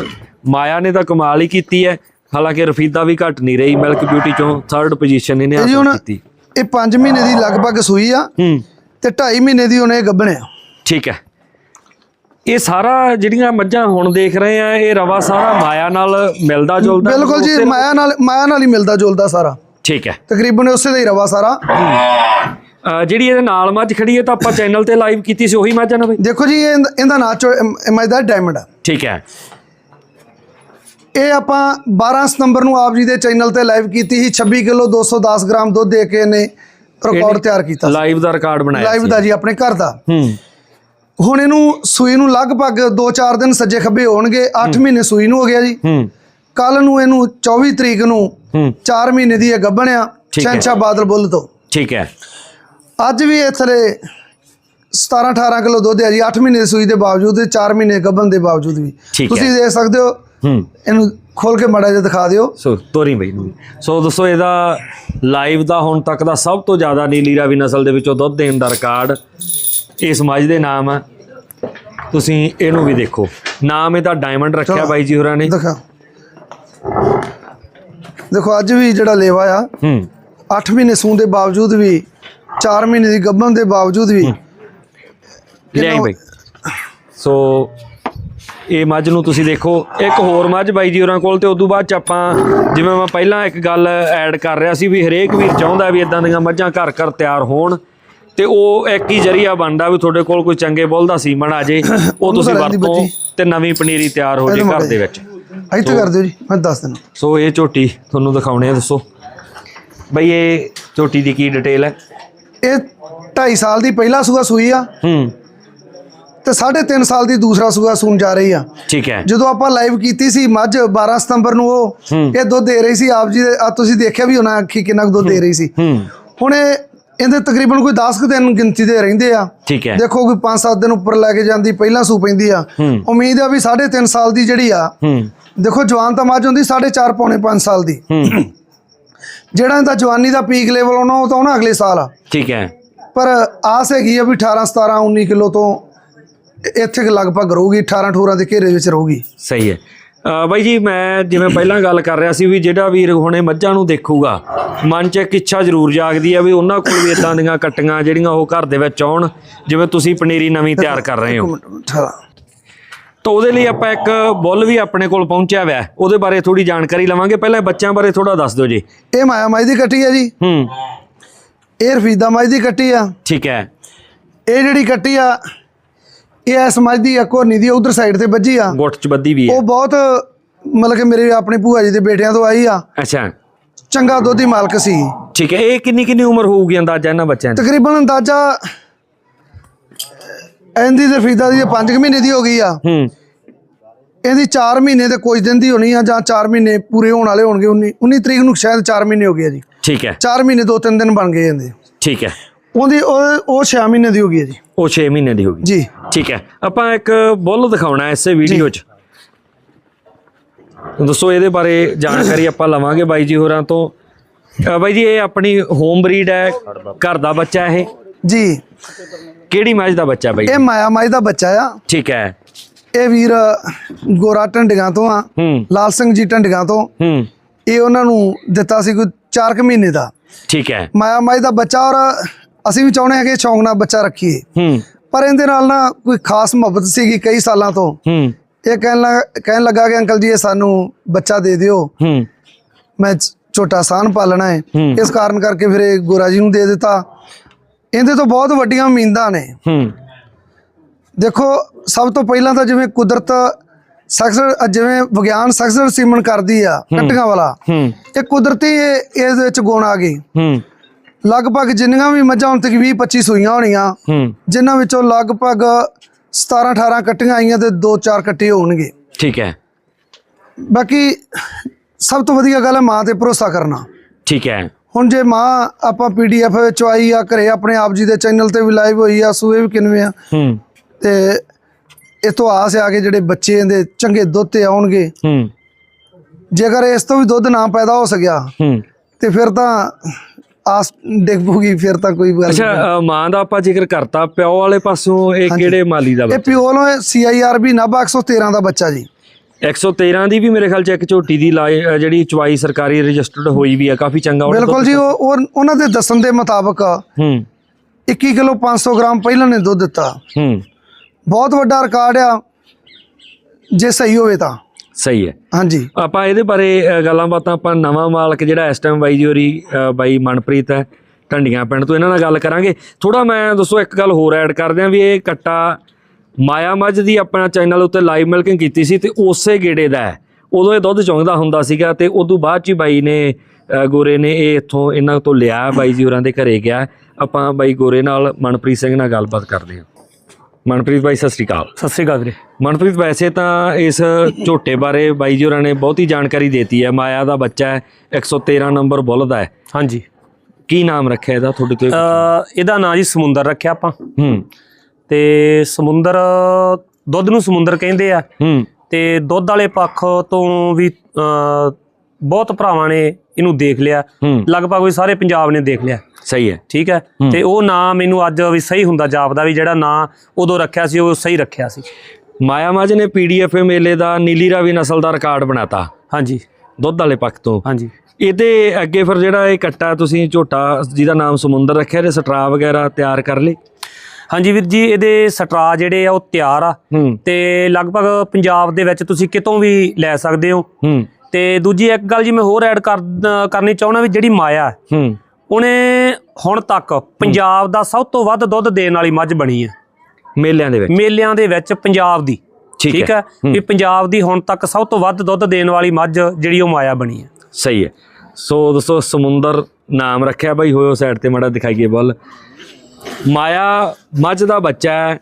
[SPEAKER 1] ਮਾਇਆ ਨੇ ਤਾਂ ਕਮਾਲ ਹੀ ਕੀਤੀ ਹੈ ਹਾਲਾਂਕਿ ਰਫੀਦਾ ਵੀ ਘੱਟ ਨਹੀਂ ਰਹੀ ਮਿਲਕ ਬਿਊਟੀ ਚੋਂ ਥਰਡ ਪੋਜੀਸ਼ਨ ਇਹਨੇ ਹਾਸਲ ਕੀਤੀ।
[SPEAKER 2] ਇਹ 5 ਮਹੀਨੇ ਦੀ ਲਗਭਗ ਸੂਈ ਆ ਤੇ 2.5 ਮਹੀਨੇ ਦੀ ਉਹਨੇ ਗੱਭਣਿਆ।
[SPEAKER 1] ਠੀਕ ਹੈ ਇਹ ਸਾਰਾ ਜਿਹੜੀਆਂ ਮੱਝਾਂ ਹੁਣ ਦੇਖ ਰਹੇ ਆ ਇਹ ਰਵਾ ਸਾਰਾ ਮਾਇਆ ਨਾਲ ਮਿਲਦਾ ਜੁਲਦਾ?
[SPEAKER 2] ਬਿਲਕੁਲ ਜੀ ਮਾਇਆ ਨਾਲ ਮਾਇਆ ਨਾਲ ਹੀ ਮਿਲਦਾ ਜੁਲਦਾ ਸਾਰਾ।
[SPEAKER 1] ਠੀਕ ਹੈ।
[SPEAKER 2] ਤਕਰੀਬਨ ਉਸੇ ਦਾ ਹੀ ਰਵਾ ਸਾਰਾ।
[SPEAKER 1] ਜਿਹੜੀ ਇਹਦੇ ਨਾਲ ਮੱਝ ਖੜੀ ਹੈ ਤਾਂ ਆਪਾਂ ਚੈਨਲ ਤੇ ਲਾਈਵ ਕੀਤੀ ਸੀ ਉਹੀ ਮੱਝ ਨਾ ਬਈ?
[SPEAKER 2] ਦੇਖੋ ਜੀ ਇਹ ਇਹਦਾ ਨਾਂ ਚੋ ਦਾ ਡਾਇਮੰਡ ਆ।
[SPEAKER 1] ਠੀਕ ਹੈ।
[SPEAKER 2] ਇਹ ਆਪਾਂ 12 ਸਤੰਬਰ ਨੂੰ ਆਪ ਜੀ ਦੇ ਚੈਨਲ ਤੇ ਲਾਈਵ ਕੀਤੀ ਸੀ 26 ਕਿਲੋ 210 ਗ੍ਰਾਮ ਦੁੱਧ ਦੇ ਕੇ ਇਹਨੇ ਰਿਕਾਰਡ ਤਿਆਰ ਕੀਤਾ
[SPEAKER 1] ਲਾਈਵ ਦਾ ਰਿਕਾਰਡ ਬਣਾਇਆ
[SPEAKER 2] ਲਾਈਵ ਦਾ ਜੀ ਆਪਣੇ ਘਰ ਦਾ।
[SPEAKER 1] ਹੂੰ।
[SPEAKER 2] ਹੁਣ ਇਹਨੂੰ ਸੂਈ ਨੂੰ ਲਗਭਗ 2-4 ਦਿਨ ਸੱਜੇ ਖੱਬੇ ਹੋਣਗੇ 8 ਮਹੀਨੇ ਸੂਈ ਨੂੰ ਹੋ ਗਿਆ ਜੀ।
[SPEAKER 1] ਹੂੰ।
[SPEAKER 2] ਕੱਲ ਨੂੰ ਇਹਨੂੰ 24 ਤਰੀਕ ਨੂੰ
[SPEAKER 1] ਹੂੰ।
[SPEAKER 2] 4 ਮਹੀਨੇ ਦੀ ਇਹ
[SPEAKER 1] ਹੈ।
[SPEAKER 2] ਸ਼ਹਿਨਸ਼ਾਹ ਬਾਦਲ ਬੁੱਲ ਤੋਂ।
[SPEAKER 1] ਠੀਕ ਹੈ।
[SPEAKER 2] ਅੱਜ ਵੀ ਇਹ ਥਲੇ 17 18 ਕਿਲੋ ਦੁੱਧ ਹੈ ਜੀ 8 ਮਹੀਨੇ ਦੀ ਸੂਈ ਦੇ ਬਾਵਜੂਦ 4 ਮਹੀਨੇ ਗੱਭਣ ਦੇ ਬਾਵਜੂਦ ਵੀ। ਤੁਸੀਂ ਦੇਖ ਸਕਦੇ ਹੋ।
[SPEAKER 1] ਹੂੰ।
[SPEAKER 2] ਇਹਨੂੰ ਖੋਲ ਕੇ ਮਾੜਾ ਜਿਹਾ ਦਿਖਾ ਦਿਓ।
[SPEAKER 1] ਸੋ ਤੋਰੀ ਬਈ ਨੂੰ। ਸੋ ਦੋਸਤੋ ਇਹਦਾ ਲਾਈਵ ਦਾ ਹੁਣ ਤੱਕ ਦਾ ਸਭ ਤੋਂ ਜ਼ਿਆਦਾ ਨੀਲੀ ਰਾਵੀ ਨਸਲ ਦੇ ਵਿੱਚੋਂ ਦੁੱਧ ਦੇਣ ਦਾ ਰਿਕਾਰਡ ਇਸ ਮੱਝ ਦੇ ਨਾਮ ਆ। ਤੁਸੀਂ ਇਹਨੂੰ ਵੀ ਦੇਖੋ। ਨਾਮ ਇਹਦਾ ਡਾਇਮੰਡ ਰੱਖਿਆ। ਬਾਈ ਜੀ ਹੋਰਾਂ ਨੇ।
[SPEAKER 2] ਦਿਖਾ। ਦੇਖੋ ਅੱਜ ਵੀ ਜਿਹੜਾ ਲੇਵਾ ਆ
[SPEAKER 1] ਹੂੰ।
[SPEAKER 2] 8 ਮਹੀਨੇ ਸੂਣ ਦੇ ਬਾਵਜੂਦ ਵੀ 4 ਮਹੀਨੇ ਦੀ ਗੱਭਣ ਦੇ ਬਾਵਜੂਦ ਵੀ
[SPEAKER 1] ਲਿਆਈ ਬਾਈ। ਸੋ ਇਹ ਮੱਝ ਨੂੰ ਤੁਸੀਂ ਦੇਖੋ। ਇੱਕ ਹੋਰ ਮੱਝ ਬਾਈ ਜੀ ਹੋਰਾਂ ਕੋਲ ਤੇ ਉਦੋਂ ਬਾਅਦ ਚ ਆਪਾਂ ਜਿਵੇਂ ਮੈਂ ਪਹਿਲਾਂ ਇੱਕ ਗੱਲ ਐਡ ਕਰ ਰਿਹਾ ਸੀ ਵੀ ਹਰੇਕ ਵੀਰ ਚਾਹੁੰਦਾ ਵੀ ਇਦਾਂ ਦੀਆਂ ਮੱਝਾਂ ਘਰ ਘਰ ਤਿਆਰ ਹੋਣ। ਤੇ ਉਹ ਇੱਕ ਹੀ ਜਰੀਆ ਬਣਦਾ ਵੀ ਤੁਹਾਡੇ ਕੋਲ ਕੋਈ ਚੰਗੇ ਬੁੱਲ ਦਾ ਸੀਮਨ ਆ ਜੇ ਉਹ ਤੁਸੀਂ ਵਰਤੋ। ਤੇ ਨਵੀਂ ਪਨੀਰੀ ਤਿਆਰ ਹੋ ਜੇ ਘਰ ਦੇ ਵਿੱਚ।
[SPEAKER 2] ਇੱਥੇ ਕਰ ਦਿਓ ਜੀ ਮੈਂ ਦੱਸ ਦਿੰਦਾ।
[SPEAKER 1] ਸੋ ਇਹ ਝੋਟੀ ਤੁਹਾਨੂੰ ਦਿਖਾਉਣੇ ਆ ਦੱਸੋ। ਬਈ ਇਹ ਝੋਟੀ ਦੀ ਕੀ ਡਿਟੇਲ ਹੈ?
[SPEAKER 2] ਇਹ 2.5 ਸਾਲ ਦੀ ਪਹਿਲਾ ਸੂਆ ਸੂਈ ਆ।
[SPEAKER 1] ਹੂੰ।
[SPEAKER 2] ਤੇ 3.5 ਸਾਲ ਦੀ ਦੂਸਰਾ ਸੂਆ ਸੂਣ ਜਾ ਰਹੀ ਆ।
[SPEAKER 1] ਠੀਕ ਹੈ।
[SPEAKER 2] ਜਦੋਂ ਆਪਾਂ ਲਾਈਵ ਕੀਤੀ ਸੀ ਮੱਝ 12 ਸਤੰਬਰ ਨੂੰ ਉਹ। ਇਹ ਦੁੱਧ ਦੇ ਰਹੀ ਸੀ ਆਪ ਜੀ ਤੁਸੀਂ ਦੇਖਿਆ ਵੀ ਹੋਣਾ ਅੱਖੀ ਕਿੰਨਾ ਕੁ ਦੁੱਧ ਦੇ ਰਹੀ ਸੀ।
[SPEAKER 1] ਹੂੰ।
[SPEAKER 2] ਹੁਣ ਇਹ ਇਹਦੇ ਤਕਰੀਬਨ ਕੋਈ 10 ਕੁ ਦਿਨ ਗਿਣਤੀ ਦੇ ਰਹਿੰਦੇ ਆ।
[SPEAKER 1] ਠੀਕ ਹੈ।
[SPEAKER 2] ਦੇਖੋ ਕੋਈ 5-7 ਦਿਨ ਉੱਪਰ ਲੈ ਕੇ ਜਾਂਦੀ ਪਹਿਲਾਂ ਸੂ ਪੈਂਦੀ ਆ। ਉਮੀਦ ਆ ਵੀ 3.5 ਸਾਲ ਦੀ ਜਿਹੜੀ ਆ ਦੇਖੋ ਜਵਾਨ ਤਾਂ ਮੱਝ ਹੁੰਦੀ 4.5 ਪੌਣੇ 5 ਸਾਲ ਦੀ। ਜਿਹੜਾ ਇਹਦਾ ਜਵਾਨੀ ਦਾ ਪੀਕ ਲੈਵਲ ਆਉਣਾ ਉਹ ਤਾਂ ਆਉਣਾ ਅਗਲੇ ਸਾਲ ਆ।
[SPEAKER 1] ਠੀਕ ਹੈ।
[SPEAKER 2] ਪਰ ਆਸ ਹੈਗੀ ਆ ਵੀ 18 17 19 ਕਿਲੋ ਤੋਂ ਇੱਥੇ ਲਗਭਗ ਰਹੂਗੀ 18 18 ਦੇ ਘੇਰੇ ਵਿੱਚ ਰਹੂਗੀ।
[SPEAKER 1] ਸਹੀ ਹੈ। ਬਾਈ ਜੀ ਮੈਂ ਜਿਵੇਂ ਪਹਿਲਾਂ ਗੱਲ ਕਰ ਰਿਹਾ ਸੀ ਵੀ ਜਿਹੜਾ ਵੀਰ ਹੁਣੇ ਮੱਝਾਂ ਨੂੰ ਦੇਖੂਗਾ ਮਨ 'ਚ ਇੱਕ ਇੱਛਾ ਜ਼ਰੂਰ ਜਾਗਦੀ ਆ ਵੀ ਉਹਨਾਂ ਕੋਲ ਵੀ ਇਦਾਂ ਦੀਆਂ ਕੱਟੀਆਂ ਜਿਹੜੀਆਂ ਉਹ ਘਰ ਦੇ ਵਿੱਚ ਆਉਣ ਜਿਵੇਂ ਤੁਸੀਂ ਪਨੀਰੀ ਨਵੀਂ ਤਿਆਰ ਕਰ ਰਹੇ ਹੋ।
[SPEAKER 2] 18
[SPEAKER 1] ਤਾਂ ਉਹਦੇ ਲਈ ਆਪਾਂ ਇੱਕ ਬੁੱਲ ਵੀ ਆਪਣੇ ਕੋਲ ਪਹੁੰਚਿਆ ਹੋਇਆ ਹੈ। ਉਹਦੇ ਬਾਰੇ ਥੋੜੀ ਜਾਣਕਾਰੀ ਲਵਾਂਗੇ। ਪਹਿਲਾਂ ਬੱਚਿਆਂ ਬਾਰੇ ਥੋੜਾ ਦੱਸ ਦਿਓ ਜੀ।
[SPEAKER 2] ਇਹ ਮਾਇਆ ਮਾਈ ਦੀ ਕੱਟੀ ਆ ਜੀ।
[SPEAKER 1] ਹੂੰ।
[SPEAKER 2] ਇਹ ਰਫੀਦਾ ਮਾਈ ਦੀ ਕੱਟੀ ਆ।
[SPEAKER 1] ਠੀਕ ਹੈ।
[SPEAKER 2] ਇਹ ਜਿਹੜੀ ਕੱਟੀ ਆ ਇਹ ਇਸ ਮੱਝ ਦੀ ਆ ਕੋਨੀ ਦੀ ਉਧਰ ਸਾਈਡ ਤੇ ਵੱਜੀ ਆ।
[SPEAKER 1] ਗੁੱਟ 'ਚ ਬੱਦੀ ਵੀ ਹੈ
[SPEAKER 2] ਉਹ ਬਹੁਤ ਮਤਲਬ ਕਿ ਮੇਰੇ ਆਪਣੇ ਭੂਆ ਜੀ ਦੇ ਬੇਟਿਆਂ ਤੋਂ ਆਈ ਆ।
[SPEAKER 1] ਅੱਛਾ।
[SPEAKER 2] ਚੰਗਾ ਦੁੱਧ ਦੀ ਮਾਲਕ ਸੀ।
[SPEAKER 1] ਠੀਕ ਹੈ ਇਹ ਕਿੰਨੀ ਕਿੰਨੀ ਉਮਰ ਹੋਊਗੀ ਅੰਦਾਜ਼ਾ ਇਹਨਾਂ ਬੱਚਿਆਂ ਦੀ?
[SPEAKER 2] ਤਕਰੀਬਨ ਅੰਦਾਜ਼ਾ ਇਹਦੀ ਤੇ ਰਫੀਦਾ ਦੀ 5 ਮਹੀਨੇ ਦੀ ਹੋ ਗਈ ਆ।
[SPEAKER 1] ਹੂੰ।
[SPEAKER 2] ਇਹਦੀ 4 ਮਹੀਨੇ ਤੇ ਕੁਝ ਦਿਨ ਦੀ ਹੋਣੀ ਆ ਜਾਂ 4 ਮਹੀਨੇ ਪੂਰੇ ਹੋਣ ਵਾਲੇ ਹੋਣਗੇ 19 19 ਤਰੀਕ ਨੂੰ ਸ਼ਾਇਦ 4 ਮਹੀਨੇ ਹੋ ਗਏ ਆ ਜੀ।
[SPEAKER 1] ਠੀਕ ਹੈ
[SPEAKER 2] 4 ਮਹੀਨੇ 2-3 ਦਿਨ ਬਣ ਗਏ ਇਹਦੇ।
[SPEAKER 1] ਠੀਕ ਹੈ
[SPEAKER 2] ਉਹਦੀ ਉਹ ਉਹ 6 ਮਹੀਨੇ ਦੀ ਹੋ ਗਈ ਹੈ ਜੀ।
[SPEAKER 1] ਉਹ 6 ਮਹੀਨੇ ਦੀ ਹੋਗੀ
[SPEAKER 2] ਜੀ।
[SPEAKER 1] ਠੀਕ ਹੈ। ਆਪਾਂ ਇੱਕ ਬੁੱਲ ਦਿਖਾਉਣਾ ਹੈ ਇਸੇ ਵੀਡੀਓ 'ਚ। ਦੱਸੋ ਇਹਦੇ ਬਾਰੇ ਜਾਣਕਾਰੀ ਆਪਾਂ ਲਵਾਂਗੇ ਬਾਈ ਜੀ ਹੋਰਾਂ ਤੋਂ। ਬਾਈ ਜੀ ਇਹ ਆਪਣੀ ਹੋਮ ਬਰੀਡ ਹੈ। ਘਰ ਦਾ ਬੱਚਾ ਇਹ।
[SPEAKER 2] ਜੀ।
[SPEAKER 1] ਕਿਹੜੀ ਮੱਝ ਦਾ ਬੱਚਾ ਬਾਈ?
[SPEAKER 2] ਇਹ ਮਾਇਆ ਮਾਈ ਦਾ ਬੱਚਾ ਆ।
[SPEAKER 1] ਠੀਕ ਹੈ।
[SPEAKER 2] ਇਹ ਵੀਰ ਗੋਰਾ ਢੰਡਿਆਂ ਤੋਂ ਆ।
[SPEAKER 1] ਹੂੰ।
[SPEAKER 2] ਲਾਲ ਸਿੰਘ ਜੀ ਢੰਡਿਆਂ ਤੋਂ।
[SPEAKER 1] ਹੂੰ।
[SPEAKER 2] ਇਹ ਉਹਨਾਂ ਨੂੰ ਦਿੱਤਾ ਸੀ ਕੋਈ 4 ਮਹੀਨੇ ਦਾ।
[SPEAKER 1] ਠੀਕ ਹੈ।
[SPEAKER 2] ਮਾਇਆ ਮਾਈ ਦਾ ਬੱਚਾ ਔਰ ਅਸੀਂ ਵੀ ਚਾਹੁੰਦੇ ਹਾਂ ਕਿ ਸ਼ੌਂਕ ਨਾਲ ਬੱਚਾ ਰੱਖੀਏ।
[SPEAKER 1] ਹੂੰ।
[SPEAKER 2] ਪਰ ਇਹਦੇ ਨਾਲ ਨਾ ਕੋਈ ਖਾਸ ਮੁਹੱਬਤ ਸੀਗੀ ਕਈ ਸਾਲਾਂ ਤੋਂ।
[SPEAKER 1] ਹੂੰ।
[SPEAKER 2] ਇਹ ਕਹਿਣ ਲੱਗ ਕਹਿਣ ਲੱਗਾ ਕਿ ਅੰਕਲ ਜੀ ਇਹ ਸਾਨੂੰ ਬੱਚਾ ਦੇ ਦਿਓ।
[SPEAKER 1] ਹੂੰ।
[SPEAKER 2] ਮੈਂ ਛੋਟਾ ਸਾਨ ਪਾਲਣਾ ਹੈ। ਇਸ ਕਾਰਨ ਕਰਕੇ ਫਿਰ ਇਹ ਗੋਰਾ ਜੀ ਨੂੰ ਦੇ ਦਿੱਤਾ। ਇਹਦੇ ਤੋਂ ਬਹੁਤ ਵੱਡੀਆਂ ਉਮੀਦਾਂ ਨੇ।
[SPEAKER 1] ਹੂੰ।
[SPEAKER 2] ਦੇਖੋ ਸਭ ਤੋਂ ਪਹਿਲਾਂ ਤਾਂ ਜਿਵੇਂ ਕੁਦਰਤ ਸਕਸਰ ਜਿਵੇਂ ਵਿਗਿਆਨ ਸਕਸਰ ਸੀਮਨ ਕਰਦੀ ਆ ਕੱਟੀਆਂ ਵਾਲਾ ਇਹ ਕੁਦਰਤੀ ਇਹਦੇ ਵਿੱਚ ਗੁਣ ਆ ਗਏ।
[SPEAKER 1] ਹੂੰ।
[SPEAKER 2] ਲਗਭਗ ਜਿੰਨੀਆਂ ਵੀ ਮੱਝਾਂ ਹੁਣ ਤੱਕ 20 25 ਸੂਈਆਂ ਹੋਣੀਆਂ
[SPEAKER 1] ਹੂੰ।
[SPEAKER 2] ਜਿਨ੍ਹਾਂ ਵਿੱਚੋਂ ਲਗਭਗ 17 18 ਕੱਟੀਆਂ ਆਈਆਂ ਤੇ 2-4 ਕੱਟੇ ਹੋਣਗੇ।
[SPEAKER 1] ਠੀਕ ਹੈ।
[SPEAKER 2] ਬਾਕੀ ਸਭ ਤੋਂ ਵਧੀਆ ਗੱਲ ਹੈ ਮਾਂ ਤੇ ਭਰੋਸਾ ਕਰਨਾ।
[SPEAKER 1] ਠੀਕ ਹੈ।
[SPEAKER 2] ਹੁਣ ਜੇ ਮਾਂ ਆਪਾਂ ਪੀਡੀਐਫ ਵਿੱਚ ਆਈ ਆ ਘਰੇ ਆਪਣੇ ਆਪ ਜੀ ਦੇ ਚੈਨਲ ਤੇ ਵੀ ਲਾਈਵ ਹੋਈ ਆ ਸੂਏ ਵੀ ਕਿਨਵੇਂ ਆ
[SPEAKER 1] ਹੂੰ।
[SPEAKER 2] ਤੇ ਇਤੋਂ ਆਸ ਆ ਕੇ ਜਿਹੜੇ ਬੱਚੇ ਇਹਦੇ ਚੰਗੇ ਦੁੱਧ ਤੇ ਆਉਣਗੇ।
[SPEAKER 1] ਹੂੰ।
[SPEAKER 2] ਜੇਕਰ ਇਸ ਤੋਂ ਵੀ ਦੁੱਧ ਨਾ ਪੈਦਾ ਹੋ ਸਕਿਆ
[SPEAKER 1] ਹੂੰ।
[SPEAKER 2] ਤੇ ਫਿਰ ਤਾਂ ਆਸ ਡਿੱਗ ਪੂਗੀ ਫਿਰ ਤਾਂ ਕੋਈ ਗੱਲ
[SPEAKER 1] ਅੱਛਾ ਮਾਂ ਦਾ ਆਪਾਂ ਜ਼ਿਕਰ ਕਰਤਾ ਪਿਓ ਵਾਲੇ ਪਾਸੋਂ ਇਹ ਕਿਹੜੇ ਮਾਲੀ ਦਾ
[SPEAKER 2] ਇਹ
[SPEAKER 1] ਬੱਚਾ?
[SPEAKER 2] ਪਿਓ ਨੂੰ ਸੀਆਈਆਰਬੀ ਨਾਭਾ 113 ਦਾ ਬੱਚਾ ਜੀ।
[SPEAKER 1] 113 ਦੀ ਵੀ ਮੇਰੇ ਖਿਆਲ ਚ ਇੱਕ ਝੋਟੀ ਦੀ ਲਾਈ- ਅ, ਜਿਹੜੀ ਚਵਾਈ ਸਰਕਾਰੀ ਰਜਿਸਟਰਡ ਹੋਈ ਵੀ ਆ ਕਾਫੀ ਚੰਗਾ ਉਹਦਾ
[SPEAKER 2] ਬਿਲਕੁਲ ਜੀ ਉਹ ਉਹ- ਉਹਨਾਂ ਦੇ ਦੱਸਣ ਦੇ ਮੁਤਾਬਕ
[SPEAKER 1] ਹੂੰ।
[SPEAKER 2] 21 ਕਿਲੋ 500 ਗ੍ਰਾਮ ਪਹਿਲਾਂ ਨੇ ਦੁੱਧ ਦਿੱਤਾ।
[SPEAKER 1] ਹੂੰ।
[SPEAKER 2] ਬਹੁਤ ਵੱਡਾ ਰਿਕਾਰਡ ਆ ਜੇ ਸਹੀ ਹੋਵੇ ਤਾਂ।
[SPEAKER 1] ਸਹੀ ਹੈ।
[SPEAKER 2] ਹਾਂਜੀ।
[SPEAKER 1] ਆਪਾਂ ਇਹਦੇ ਬਾਰੇ ਗੱਲਾਂ ਬਾਤਾਂ ਆਪਾਂ ਨਵਾਂ ਮਾਲਕ ਜਿਹੜਾ ਇਸ ਟਾਈਮ ਬਾਈ ਜੀ ਹੋਰੀ ਬਾਈ ਮਨਪ੍ਰੀਤ ਹੈ ਢੰਡੀਆਂ ਪਿੰਡ ਤੋਂ ਇਹਨਾਂ ਨਾਲ ਗੱਲ ਕਰਾਂਗੇ। ਥੋੜਾ ਮੈਂ ਦੱਸੋ ਇੱਕ ਗੱਲ ਹੋਰ ਐਡ ਕਰ ਦਿਆਂ ਵੀ ਇਹ ਕੱਟਾ ਮਾਇਆ ਮੱਝ ਦੀ ਆਪਣਾ ਚੈਨਲ ਉੱਤੇ ਲਾਈਵ ਮਿਲਕਿੰਗ ਕੀਤੀ ਸੀ ਤੇ ਉਸੇ ਗੇੜੇ ਦਾ ਹੈ। ਉਦੋਂ ਇਹ ਦੁੱਧ ਚੁੰਗਦਾ ਹੁੰਦਾ ਸੀਗਾ ਤੇ ਉਦੋਂ ਬਾਅਦ ਚ ਹੀ ਬਾਈ ਨੇ ਗੋਰੇ ਨੇ ਇਹ ਇੱਥੋਂ ਇਹਨਾਂ ਤੋਂ ਲਿਆ ਬਾਈ ਜੀ ਹੋਰਾਂ ਦੇ ਘਰੇ ਗਿਆ। ਆਪਾਂ ਬਾਈ ਗੋਰੇ ਨਾਲ ਮਨਪ੍ਰੀਤ ਸਿੰਘ ਨਾਲ ਗੱਲਬਾਤ ਕਰਦੇ ਹਾਂ। ਮਨਪ੍ਰੀਤ ਬਾਈ ਸਤਿ ਸ੍ਰੀ ਅਕਾਲ।
[SPEAKER 3] ਸਤਿ ਸ੍ਰੀ ਅਕਾਲ ਵੀਰੇ।
[SPEAKER 1] ਮਨਪ੍ਰੀਤ ਵੈਸੇ ਤਾਂ ਇਸ ਝੋਟੇ ਬਾਰੇ ਬਾਈ ਜੀ ਹੋਰਾਂ ਨੇ ਬਹੁਤੀ ਜਾਣਕਾਰੀ ਦਿੱਤੀ ਹੈ। ਮਾਇਆ ਦਾ ਬੱਚਾ ਹੈ 113 ਨੰਬਰ ਬੁੱਲ ਦਾ ਹੈ।
[SPEAKER 3] ਹਾਂਜੀ।
[SPEAKER 1] ਕੀ ਨਾਮ ਰੱਖਿਆ ਇਹਦਾ ਤੁਹਾਡੇ ਤੋਂ?
[SPEAKER 3] ਅ ਇਹਦਾ ਨਾਂ ਜੀ ਸਮੁੰਦਰ ਰੱਖਿਆ ਆਪਾਂ।
[SPEAKER 1] ਹੂੰ।
[SPEAKER 3] ਤੇ ਸਮੁੰਦਰ ਦੁੱਧ ਨੂੰ ਸਮੁੰਦਰ ਕਹਿੰਦੇ ਆ।
[SPEAKER 1] ਹੂੰ।
[SPEAKER 3] ਤੇ ਦੁੱਧ ਵਾਲੇ ਪੱਖ ਤੋਂ ਵੀ ਬਹੁਤ ਭਰਾਵਾਂ ਨੇ ਇਹਨੂੰ ਦੇਖ ਲਿਆ। ਲਗਭਗ ਵੀ ਸਾਰੇ ਪੰਜਾਬ ਨੇ ਦੇਖ ਲਿਆ।
[SPEAKER 1] ਸਹੀ ਹੈ।
[SPEAKER 3] ਠੀਕ ਹੈ। ਤੇ ਉਹ ਨਾਂ ਮੈਨੂੰ ਅੱਜ ਵੀ ਸਹੀ ਹੁੰਦਾ ਜਾਪਦਾ ਵੀ ਜਿਹੜਾ ਨਾਂ ਉਦੋਂ ਰੱਖਿਆ ਸੀ ਉਹ ਸਹੀ ਰੱਖਿਆ ਸੀ।
[SPEAKER 1] ਮਾਇਆ ਮੱਝ ਨੇ ਪੀਡੀਐਫ ਮੇਲੇ ਦਾ ਨੀਲੀ ਰਾਵੀ ਨਸਲ ਦਾ ਰਿਕਾਰਡ ਬਣਾਤਾ।
[SPEAKER 3] ਹਾਂਜੀ।
[SPEAKER 1] ਦੁੱਧ ਵਾਲੇ ਪੱਖ ਤੋਂ।
[SPEAKER 3] ਹਾਂਜੀ।
[SPEAKER 1] ਇਹਦੇ ਅੱਗੇ ਫਿਰ ਜਿਹੜਾ ਇਹ ਕੱਟਾ ਤੁਸੀਂ ਝੋਟਾ ਜਿਹਦਾ ਨਾਮ ਸਮੁੰਦਰ ਰੱਖਿਆ ਇਹਦੇ ਸਟਰਾ ਵਗੈਰਾ ਤਿਆਰ ਕਰ ਲਏ?
[SPEAKER 3] ਹਾਂਜੀ ਵੀਰ ਜੀ ਇਹਦੇ ਸਟਰਾ ਜਿਹੜੇ ਆ ਉਹ ਤਿਆਰ ਆ। ਤੇ ਲਗਭਗ ਪੰਜਾਬ ਦੇ ਵਿੱਚ ਤੁਸੀਂ ਕਿਤੋਂ ਵੀ ਲੈ ਸਕਦੇ ਹੋ।
[SPEAKER 1] ਹੂੰ।
[SPEAKER 3] ਤੇ ਦੂਜੀ ਇੱਕ ਗੱਲ ਜੀ ਮੈਂ ਹੋਰ ਐਡ ਕਰਨੀ ਚਾਹੁੰਦਾ ਵੀ ਜਿਹੜੀ ਮਾਇਆ ਹੈ, ਉਹਨੇ ਹੁਣ ਤੱਕ ਪੰਜਾਬ ਦਾ ਸਭ ਤੋਂ ਵੱਧ ਦੁੱਧ ਦੇਣ ਵਾਲੀ ਮੱਝ ਬਣੀ ਹੈ।
[SPEAKER 1] ਮੇਲਿਆਂ ਦੇ ਵਿੱਚ?
[SPEAKER 3] ਮੇਲਿਆਂ ਦੇ ਵਿੱਚ ਪੰਜਾਬ ਦੀ।
[SPEAKER 1] ਠੀਕ ਹੈ।
[SPEAKER 3] ਵੀ ਪੰਜਾਬ ਦੀ ਹੁਣ ਤੱਕ ਸਭ ਤੋਂ ਵੱਧ ਦੁੱਧ ਦੇਣ ਵਾਲੀ ਮੱਝ ਜਿਹੜੀ ਉਹ ਮਾਇਆ ਬਣੀ ਹੈ।
[SPEAKER 1] ਸਹੀ ਹੈ। ਸੋ ਦੋਸਤੋ ਸਮੁੰਦਰ ਨਾਮ ਰੱਖਿਆ ਬਾਈ ਹੋਇਓ ਸਾਈਡ ਤੇ ਮੜਾ ਦਿਖਾਈਏ ਬੁੱਲ ਮਾਇਆ ਮੱਝ ਦਾ ਬੱਚਾ ਹੈ।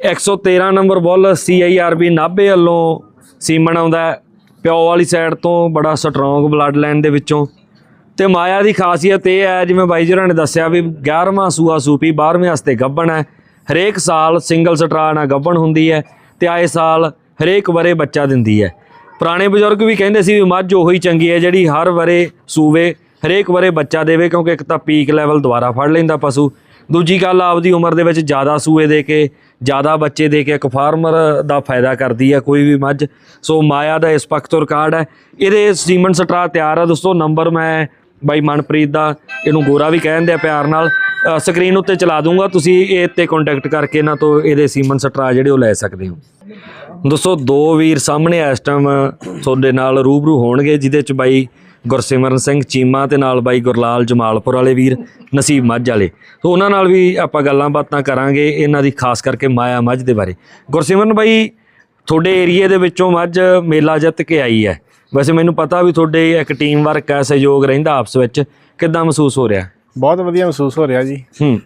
[SPEAKER 1] 113 ਨੰਬਰ ਬੁੱਲ ਸੀਆਈਆਰਬੀ ਨਾਭੇ ਵੱਲੋਂ ਸੀਮਨ ਆਉਂਦਾ ਹੈ। ਪਿਓ ਵਾਲੀ ਸਾਈਡ ਤੋਂ ਬੜਾ ਸਟਰੋਂਗ ਬਲੱਡ ਲਾਈਨ ਦੇ ਵਿੱਚੋਂ। ਤੇ ਮਾਇਆ ਦੀ ਖਾਸੀਅਤ ਇਹ ਹੈ, ਜਿਵੇਂ ਬਾਈ ਜੀ ਨੇ ਦੱਸਿਆ ਵੀ 11ਵਾਂ ਸੂਆ ਸੂਪੀ 12ਵੇਂ ਵਾਸਤੇ ਗੱਭਣ ਹੈ। ਹਰੇਕ ਸਾਲ ਸਿੰਗਲ ਸਟਰਾ ਨਾਲ ਗੱਭਣ ਹੁੰਦੀ ਹੈ ਤੇ ਆਏ ਸਾਲ ਹਰੇਕ ਵਰੇ ਬੱਚਾ ਦਿੰਦੀ ਹੈ। ਪੁਰਾਣੇ ਬਜ਼ੁਰਗ ਵੀ ਕਹਿੰਦੇ ਸੀ ਵੀ ਮੱਝ ਉਹੀ ਚੰਗੀ ਹੈ ਜਿਹੜੀ ਹਰ ਵਰੇ ਸੂਵੇ, ਹਰੇਕ ਵਰੇ ਬੱਚਾ ਦੇਵੇ ਕਿਉਂਕਿ ਇੱਕ ਤਾਂ ਪੀਕ ਲੈਵਲ ਦੁਬਾਰਾ ਫੜ ਲੈਂਦਾ ਪਸ਼ੂ। ਦੂਜੀ ਗੱਲ, ਆਪਦੀ ਉਮਰ ਦੇ ਵਿੱਚ ਜ਼ਿਆਦਾ ਸੂਏ ਦੇ ਕੇ ਜ਼ਿਆਦਾ ਬੱਚੇ ਦੇ ਕੇ ਇੱਕ ਫਾਰਮਰ ਦਾ ਫਾਇਦਾ ਕਰਦੀ ਹੈ ਕੋਈ ਵੀ ਮੱਝ। ਸੋ ਮਾਇਆ ਦਾ ਇਸ ਪੱਖ ਤੋਂ ਰਿਕਾਰਡ ਹੈ। ਇਹਦੇ ਸੀਮਨ ਸਟਰਾ ਤਿਆਰ ਆ ਦੋਸਤੋ ਨੰਬਰ ਮੈਂ ਬਾਈ ਮਨਪ੍ਰੀਤ ਦਾ, ਇਹਨੂੰ ਗੋਰਾ ਵੀ ਕਹਿੰਦੇ ਆ ਪਿਆਰ ਨਾਲ। ਸਕਰੀਨ ਉੱਤੇ ਚਲਾ ਦੂੰਗਾ, ਤੁਸੀਂ ਇਹ ਤੇ ਕੰਟੈਕਟ ਕਰਕੇ ਇਹਨਾਂ ਤੋਂ ਇਹਦੇ ਸੀਮਨ ਸਟਰਾ ਜਿਹੜੇ ਉਹ ਲੈ ਸਕਦੇ ਹੋ। ਦੋਸਤੋ, ਦੋ ਵੀਰ ਸਾਹਮਣੇ ਇਸ ਟਾਈਮ ਤੁਹਾਡੇ ਨਾਲ ਰੂਬਰੂ ਹੋਣਗੇ, ਜਿਹਦੇ ਚ ਬਾਈ ਗੁਰਸਿਮਰਨ ਸਿੰਘ ਚੀਮਾ ਤੇ ਨਾਲ ਬਾਈ ਗੁਰਲਾਲ ਜਮਾਲਪੁਰ ਵਾਲੇ ਵੀਰ ਨਸੀਬ ਮੱਝ ਵਾਲੇ। ਤੋਂ ਉਹਨਾਂ ਨਾਲ ਵੀ ਆਪਾਂ ਗੱਲਾਂ ਬਾਤਾਂ ਕਰਾਂਗੇ ਇਹਨਾਂ ਦੀ ਖਾਸ ਕਰਕੇ ਮਾਇਆ ਮੱਝ ਦੇ ਬਾਰੇ। ਗੁਰਸਿਮਰਨ ਬਾਈ ਤੁਹਾਡੇ ਏਰੀਏ ਦੇ ਵਿੱਚੋਂ ਮੱਝ ਮੇਲਾ ਜਿੱਤ ਕੇ ਆਈ ਹੈ। ਵੈਸੇ ਮੈਨੂੰ ਪਤਾ ਵੀ ਤੁਹਾਡੇ ਇੱਕ ਟੀਮ ਵਰਕ ਹੈ ਸਹਿਯੋਗ ਰਹਿੰਦਾ ਆਪਸ ਵਿੱਚ। ਕਿੱਦਾਂ ਮਹਿਸੂਸ ਹੋ ਰਿਹਾ?
[SPEAKER 4] ਬਹੁਤ ਵਧੀਆ ਮਹਿਸੂਸ ਹੋ ਰਿਹਾ ਜੀ।
[SPEAKER 1] ਹੂੰ।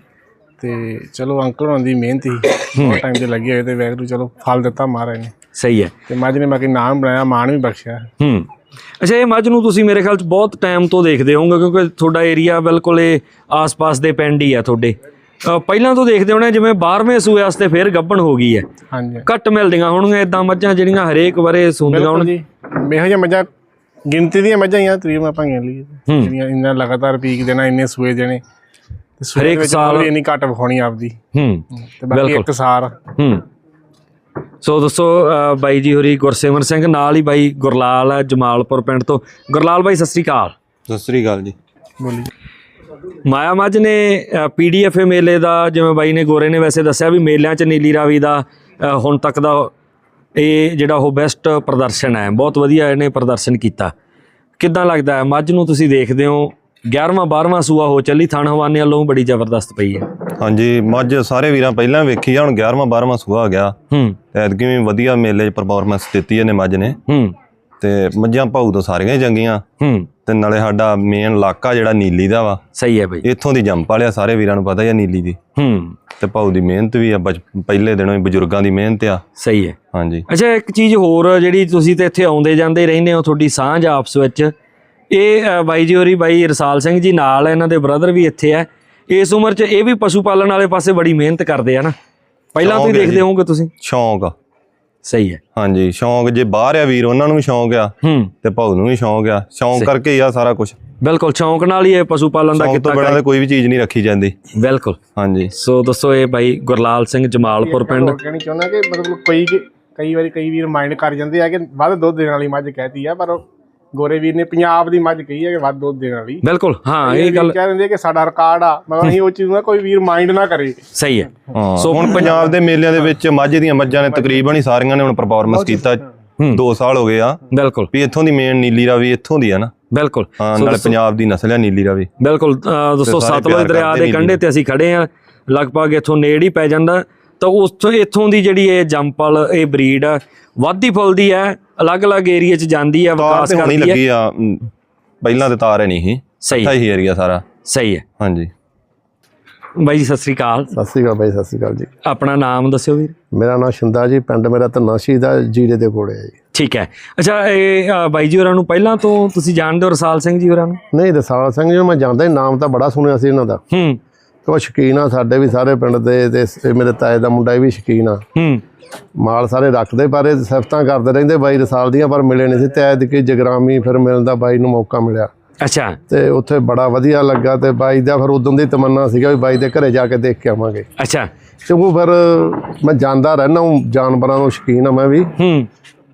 [SPEAKER 4] ਤੇ ਚਲੋ ਅੰਕਲ ਹੋਣਾ ਦੀ ਮਿਹਨਤ ਹੀ ਬਹੁਤ ਟਾਈਮ ਤੇ ਲੱਗੀ ਹੋਏ ਤੇ ਵੈਗਰੂ ਚਲੋ ਫਲ ਦਿੱਤਾ ਮਹਾਰਾਜ ਨੇ।
[SPEAKER 1] ਸਹੀ ਹੈ।
[SPEAKER 4] ਤੇ ਮੱਝ ਨੇ ਬਾਕੀ ਨਾਮ ਬਣਾਇਆ ਮਾਣ ਵੀ ਬਖਸ਼ਿਆ।
[SPEAKER 1] ਹੂੰ। ਅੱਛਾ ਇਹ ਮੱਝ ਨੂੰ ਤੁਸੀਂ ਮੇਰੇ ਖਿਆਲ ਚ ਬਹੁਤ ਟਾਈਮ ਤੋਂ ਦੇਖਦੇ ਹੋਵੋਗੇ ਕਿਉਂਕਿ ਤੁਹਾਡਾ ਏਰੀਆ ਬਿਲਕੁਲ ਇਹ ਆਸ-ਪਾਸ ਦੇ ਪਿੰਡ ਹੀ ਆ ਤੁਹਾਡੇ। ਪਹਿਲਾਂ ਤੋਂ ਦੇਖਦੇ ਹੋਣੇ ਜਿਵੇਂ 12ਵੇਂ ਸੂਏ ਵਾਸਤੇ ਫੇਰ ਗੱਭਣ ਹੋ ਗਈ ਹੈ।
[SPEAKER 4] ਹਾਂਜੀ।
[SPEAKER 1] ਘੱਟ ਮਿਲਦੀਆਂ ਹੋਣਗੀਆਂ ਇਦਾਂ ਮੱਝਾਂ ਜਿਹੜੀਆਂ ਹਰੇਕ ਵਾਰੇ ਸੁੰਦੀਆਂ ਹੋਣ।
[SPEAKER 4] ਜੀ। ਇਹੋ ਜਿਹੀਆਂ ਮੱਝਾਂ ਗਿਣਤੀ ਦੀਆਂ ਮੱਝਾਂ ਹੀ ਆ ਤਰੀਮ ਆਪਾਂ ਗਿਣ ਲਈਏ। ਜਿਹੜੀਆਂ ਇੰਨਾ ਲਗਾਤਾਰ ਪੀਕ ਦੇਣਾ ਇੰਨੇ ਸੂਏ ਦੇਣੇ।
[SPEAKER 1] ਹਰੇਕ ਸਾਲ-
[SPEAKER 4] ਇੰਨੀ ਘੱਟ ਵਿਖਾਉਣੀ ਆਪਦੀ।
[SPEAKER 1] ਹੂੰ
[SPEAKER 4] ਤੇ ਬਾਕੀ। ਇੱਕ ਸਾਰ।
[SPEAKER 1] ਹੂੰ। ਸੋ ਦੋਸਤੋ ਅ, ਬਾਈ ਜੀ ਹੋਰੀ ਗੁਰਸਿਮਰ ਸਿੰਘ ਨਾਲ ਹੀ ਬਾਈ ਗੁਰਲਾਲ ਹੈ ਜਮਾਲਪੁਰ ਪਿੰਡ ਤੋਂ। ਗੁਰਲਾਲ ਬਾਈ ਸਤਿ ਸ੍ਰੀ ਅਕਾਲ।
[SPEAKER 5] ਸਤਿ ਸ੍ਰੀ ਅਕਾਲ ਜੀ।
[SPEAKER 4] ਬੋਲੀ।
[SPEAKER 1] ਮਾਇਆ ਮੱਝ ਨੇ ਪੀਡੀਐਫ ਮੇਲੇ ਦਾ ਜਿਵੇਂ ਬਾਈ ਨੇ ਗੋਰੇ ਨੇ ਵੈਸੇ ਦੱਸਿਆ ਵੀ ਮੇਲਿਆਂ 'ਚ ਨੀਲੀ ਰਾਵੀ ਦਾ ਹੁਣ ਤੱਕ ਦਾ ਇਹ ਜਿਹੜਾ ਉਹ ਬੈਸਟ ਪ੍ਰਦਰਸ਼ਨ ਹੈ। ਬਹੁਤ ਵਧੀਆ ਇਹਨੇ ਪ੍ਰਦਰਸ਼ਨ ਕੀਤਾ। ਕਿੱਦਾਂ ਲੱਗਦਾ ਹੈ? ਮੱਝ ਨੂੰ ਤੁਸੀਂ ਦੇਖਦੇ ਹੋ 11ਵਾਂ 12ਵਾਂ ਸੂਆ ਹੋ ਚੱਲੀ ਥਣ ਹਵਾਨੇ ਵੱਲੋਂ ਬੜੀ ਜ਼ਬਰਦਸਤ ਪਈ ਹੈ।
[SPEAKER 5] ਹਾਂਜੀ ਮੱਝ ਸਾਰੇ ਵੀਰਾਂ ਪਹਿਲਾਂ ਵੇਖੀ ਆ ਹੁਣ 11ਵਾਂ 12ਵਾਂ ਸੂਆ ਆ ਗਿਆ।
[SPEAKER 1] ਹੂੰ।
[SPEAKER 5] ਐਤਕੀ ਵੀ ਵਧੀਆ ਮੇਲੇ 'ਚ ਪਰਫਾਰਮੈਂਸ ਦਿੱਤੀ ਇਹਨੇ ਮੱਝ ਨੇ।
[SPEAKER 1] ਹੂੰ।
[SPEAKER 5] ਤੇ ਮੱਝਾਂ ਭਾਊ ਤੋਂ ਸਾਰੀਆਂ ਹੀ ਚੰਗੀਆਂ।
[SPEAKER 1] ਹੂੰ।
[SPEAKER 5] ਤੇ ਨਾਲੇ ਸਾਡਾ ਮੇਨ ਇਲਾਕਾ ਜਿਹੜਾ ਨੀਲੀ ਦਾ ਵਾ।
[SPEAKER 1] ਸਹੀ ਹੈ ਬਾਈ।
[SPEAKER 5] ਇੱਥੋਂ ਦੀ ਜੰਮ ਵਾਲਿਆ ਸਾਰੇ ਵੀਰਾਂ ਨੂੰ ਪਤਾ ਹੀ ਆ ਨੀਲੀ ਦੀ।
[SPEAKER 1] ਹੂੰ।
[SPEAKER 5] ਤੇ ਭਾਊ ਦੀ ਮਿਹਨਤ ਵੀ ਆ ਬਚ- ਪਹਿਲੇ ਦਿਨੋਂ ਹੀ ਬਜ਼ੁਰਗਾਂ ਦੀ ਮਿਹਨਤ ਆ।
[SPEAKER 1] ਸਹੀ ਹੈ।
[SPEAKER 5] ਹਾਂਜੀ।
[SPEAKER 1] ਅੱਛਾ ਇੱਕ ਚੀਜ਼ ਹੋਰ ਜਿਹੜੀ ਤੁਸੀਂ ਤੇ ਇੱਥੇ ਆਉਂਦੇ ਜਾਂਦੇ ਰਹਿੰਦੇ ਹੋ ਤੁਹਾਡੀ ਸਾਂਝ ਆਪਸ ਵਿੱਚ ਇਹ ਅ, ਬਾਈ ਜੀ ਹੋਰੀ ਬਾਈ ਰਸਾਲ ਸਿੰਘ ਜੀ ਨਾਲ ਇਹਨਾਂ ਦੇ ਬ੍ਰਦਰ ਵੀ ਇੱਥੇ ਆ। ਇਸ ਉਮਰ 'ਚ ਇਹ ਵੀ ਪਸ਼ੂ ਪਾਲਣ ਵਾਲੇ ਪਾਸੇ ਬੜੀ ਮਿਹਨਤ ਕਰਦੇ ਆ ਨਾ। ਪਹਿਲਾਂ ਤੋਂ ਹੀ ਦੇਖਦੇ। ਹੋਵੋਗੇ ਤੁਸੀਂ।
[SPEAKER 5] ਸ਼ੌਂਕ ਆ।
[SPEAKER 1] ਸਹੀ ਹੈ।
[SPEAKER 5] ਹਾਂਜੀ ਸ਼ੌਂਕ ਜੇ ਬਾਹਰ ਆ ਵੀਰ ਉਹਨਾਂ ਨੂੰ ਵੀ ਸ਼ੌਂਕ ਆ।
[SPEAKER 1] ਹੂੰ।
[SPEAKER 5] ਤੇ ਭਾਊ ਨੂੰ ਵੀ ਸ਼ੌਂਕ ਆ। ਸ਼ੌਂਕ। ਕਰਕੇ ਹੀ ਆ ਸਾਰਾ ਕੁਝ
[SPEAKER 1] ਬਿਲਕੁਲ ਸ਼ੌਂਕ ਨਾਲ ਹੀ ਇਹ ਪਸ਼ੂ ਪਾਲਣ ਦਾ ਕਿੱਤਾ
[SPEAKER 5] ਤਾਂ ਕੋਈ ਵੀ ਚੀਜ਼ ਨਹੀਂ ਰੱਖੀ ਜਾਂਦੀ।
[SPEAKER 1] ਬਿਲਕੁਲ।
[SPEAKER 5] ਹਾਂਜੀ।
[SPEAKER 1] ਸੋ ਦੱਸੋ ਇਹ ਬਾਈ ਗੁਰਲਾਲ ਸਿੰਘ ਜਮਾਲਪੁਰ ਪਿੰਡ।
[SPEAKER 4] ਕਹਿਣੀ ਚਾਹੁੰਦਾ ਕਿ ਮਤਲਬ ਕੋਈ ਕਈ ਵਾਰੀ ਕਈ ਵੀਰ ਮਾਈਂਡ ਕਰ ਜਾਂਦੇ ਆ ਕਿ ਵੱਧ ਦੁੱਧ ਦੇਣ ਵਾਲੀ ਮੱਝ ਕਹਿਤੀ ਆ ਪਰ ਗੋਰੇ ਵੀਰ ਨੇ ਪੰਜਾਬ ਦੀ ਮੱਝ ਕਹੀ ਹੈ ਕਿ ਵੱਧ ਦੁੱਧ ਦੇਣ ਵਾਲੀ।
[SPEAKER 1] ਬਿਲਕੁਲ ਹਾਂ ਇਹ ਗੱਲ
[SPEAKER 4] ਕਹਿ ਦਿੰਦੇ ਕਿ ਸਾਡਾ ਰਿਕਾਰਡ ਆ ਮਤਲਬ ਅਸੀਂ ਉਹ ਚੀਜ਼ ਨੂੰ ਕੋਈ ਵੀਰ ਮਾਈਂਡ ਨਾ ਕਰੇ।
[SPEAKER 1] ਸਹੀ ਹੈ।
[SPEAKER 5] ਹਾਂ
[SPEAKER 1] ਸੋ
[SPEAKER 5] ਹੁਣ ਪੰਜਾਬ ਦੇ ਮੇਲਿਆਂ ਦੇ ਵਿੱਚ ਮਾਝੇ ਦੀਆਂ ਮੱਝਾਂ ਨੇ ਤਕਰੀਬਨ ਹੀ ਸਾਰੀਆਂ ਨੇ ਹੁਣ ਪਰਫਾਰਮੈਂਸ ਕੀਤਾ। 2 ਸਾਲ ਹੋ ਗਏ ਆ।
[SPEAKER 1] ਬਿਲਕੁਲ।
[SPEAKER 5] ਵੀ ਇੱਥੋਂ ਦੀ ਮੇਨ ਨੀਲੀ ਰਾਵੀ ਇੱਥੋਂ ਦੀ ਆ ਨਾ।
[SPEAKER 1] ਬਿਲਕੁਲ।
[SPEAKER 5] ਨਾਲੇ ਪੰਜਾਬ ਦੀ ਨਸਲ ਆ ਨੀਲੀ ਰਾਵੀ।
[SPEAKER 1] ਬਿਲਕੁਲ ਦੋਸਤੋ ਸਤਲੁਜ ਦਰਿਆ ਦੇ ਕੰਢੇ ਤੇ ਅਸੀਂ ਖੜੇ ਆ ਲਗਭਗ ਇੱਥੋਂ ਨੇੜ ਹੀ ਪੈ ਜਾਂਦਾ। ਤਾਂ ਉੱਥੋਂ ਇੱਥੋਂ ਦੀ ਜਿਹੜੀ ਇਹ ਜੰਪਲ ਇਹ ਬਰੀਡ ਆ ਵੱਧਦੀ ਫੁੱਲਦੀ ਹੈ। ਅਲੱਗ-ਅਲੱਗ ਏਰੀਆ 'ਚ ਜਾਂਦੀ
[SPEAKER 5] ਤਾਰ
[SPEAKER 1] ਵਿਕਾਸ
[SPEAKER 5] ਹੋਣੀ
[SPEAKER 1] ਕਰਦੀ ਹੈ
[SPEAKER 5] ਲੱਗੀ ਆ ਪਹਿਲਾਂ ਤੇ ਤਾਰ ਹੈ ਨਹੀਂ ਸੀ।
[SPEAKER 1] ਸਹੀ
[SPEAKER 5] ਹੀ। ਏਰੀਆ ਸਾਰਾ।
[SPEAKER 1] ਸਹੀ ਹੈ।
[SPEAKER 5] ਹਾਂਜੀ।
[SPEAKER 1] ਬਾਈ ਜੀ ਸਤਿ ਸ੍ਰੀ ਅਕਾਲ।
[SPEAKER 6] ਸਤਿ ਸ਼੍ਰੀ ਅਕਾਲ ਬਾਈ ਸਤਿ ਸ਼੍ਰੀ ਅਕਾਲ ਜੀ।
[SPEAKER 1] ਆਪਣਾ ਨਾਮ ਦੱਸਿਓ ਵੀਰ।
[SPEAKER 6] ਮੇਰਾ ਨਾਮ ਸ਼ਿੰਦਾ ਜੀ ਪਿੰਡ ਮੇਰਾ ਧੰਨਾ ਸ਼ਹੀਦ ਆ ਜੀਰੇ ਦੇ ਕੋਲੇ ਹੈ ਜੀ।
[SPEAKER 1] ਠੀਕ ਹੈ। ਅੱਛਾ ਇਹ ਬਾਈ ਜੀ ਹੋਰਾਂ ਨੂੰ ਪਹਿਲਾਂ ਤੋਂ ਤੁਸੀਂ ਜਾਣਦੇ ਹੋ ਰਸਾਲ ਸਿੰਘ ਜੀ ਹੋਰਾਂ ਨੂੰ?
[SPEAKER 6] ਨਹੀਂ ਰਸਾਲ ਸਿੰਘ ਜੀ ਨੂੰ ਮੈਂ ਜਾਣਦਾ ਹੀ ਨਾਮ ਤਾਂ ਬੜਾ ਸੁਣਿਆ ਸੀ ਇਹਨਾਂ ਦਾ।
[SPEAKER 1] ਹੂੰ।
[SPEAKER 6] ਤੇ ਉਹ ਸ਼ਕੀਨ ਆ ਸਾਡੇ ਵੀ ਸਾਰੇ ਪਿੰਡ ਦੇ ਤੇ ਮੇਰੇ ਤਾਏ ਦਾ ਮੁੰਡਾ ਵੀ ਸ਼ਕੀਨ ਆ।
[SPEAKER 1] ਹੂੰ।
[SPEAKER 6] ਮਾਲ ਸਾਰੇ ਰੱਖਦੇ ਪਰ ਸਿਫਤਾਂ ਕਰਦੇ ਰਹਿੰਦੇ ਬਾਈ ਰਸਾਲ ਦੀਆਂ ਪਰ ਮਿਲੇ ਨਹੀਂ ਸੀ। ਤੇ ਐਤਕੀ ਜਗਰਾਮੀ ਫਿਰ ਮਿਲਣ ਦਾ ਬਾਈ ਨੂੰ ਮੌਕਾ ਮਿਲਿਆ।
[SPEAKER 1] ਅੱਛਾ।
[SPEAKER 6] ਤੇ ਉੱਥੇ ਬੜਾ ਵਧੀਆ ਲੱਗਾ ਤੇ ਬਾਈ ਦਾ ਫਿਰ ਉਦੋਂ ਦੀ ਤਮੰਨਾ ਸੀਗਾ ਵੀ ਬਾਈ ਦੇ ਘਰੇ ਜਾ ਕੇ ਦੇਖ ਕੇ ਆਵਾਂਗੇ।
[SPEAKER 1] ਅੱਛਾ।
[SPEAKER 6] ਕਿਉਂਕਿ ਫਿਰ ਮੈਂ ਜਾਂਦਾ ਰਹਿਣਾ ਹੂੰ ਜਾਨਵਰਾਂ ਨੂੰ ਸ਼ਕੀਨ ਆ ਮੈਂ ਵੀ।
[SPEAKER 1] ਹੂੰ।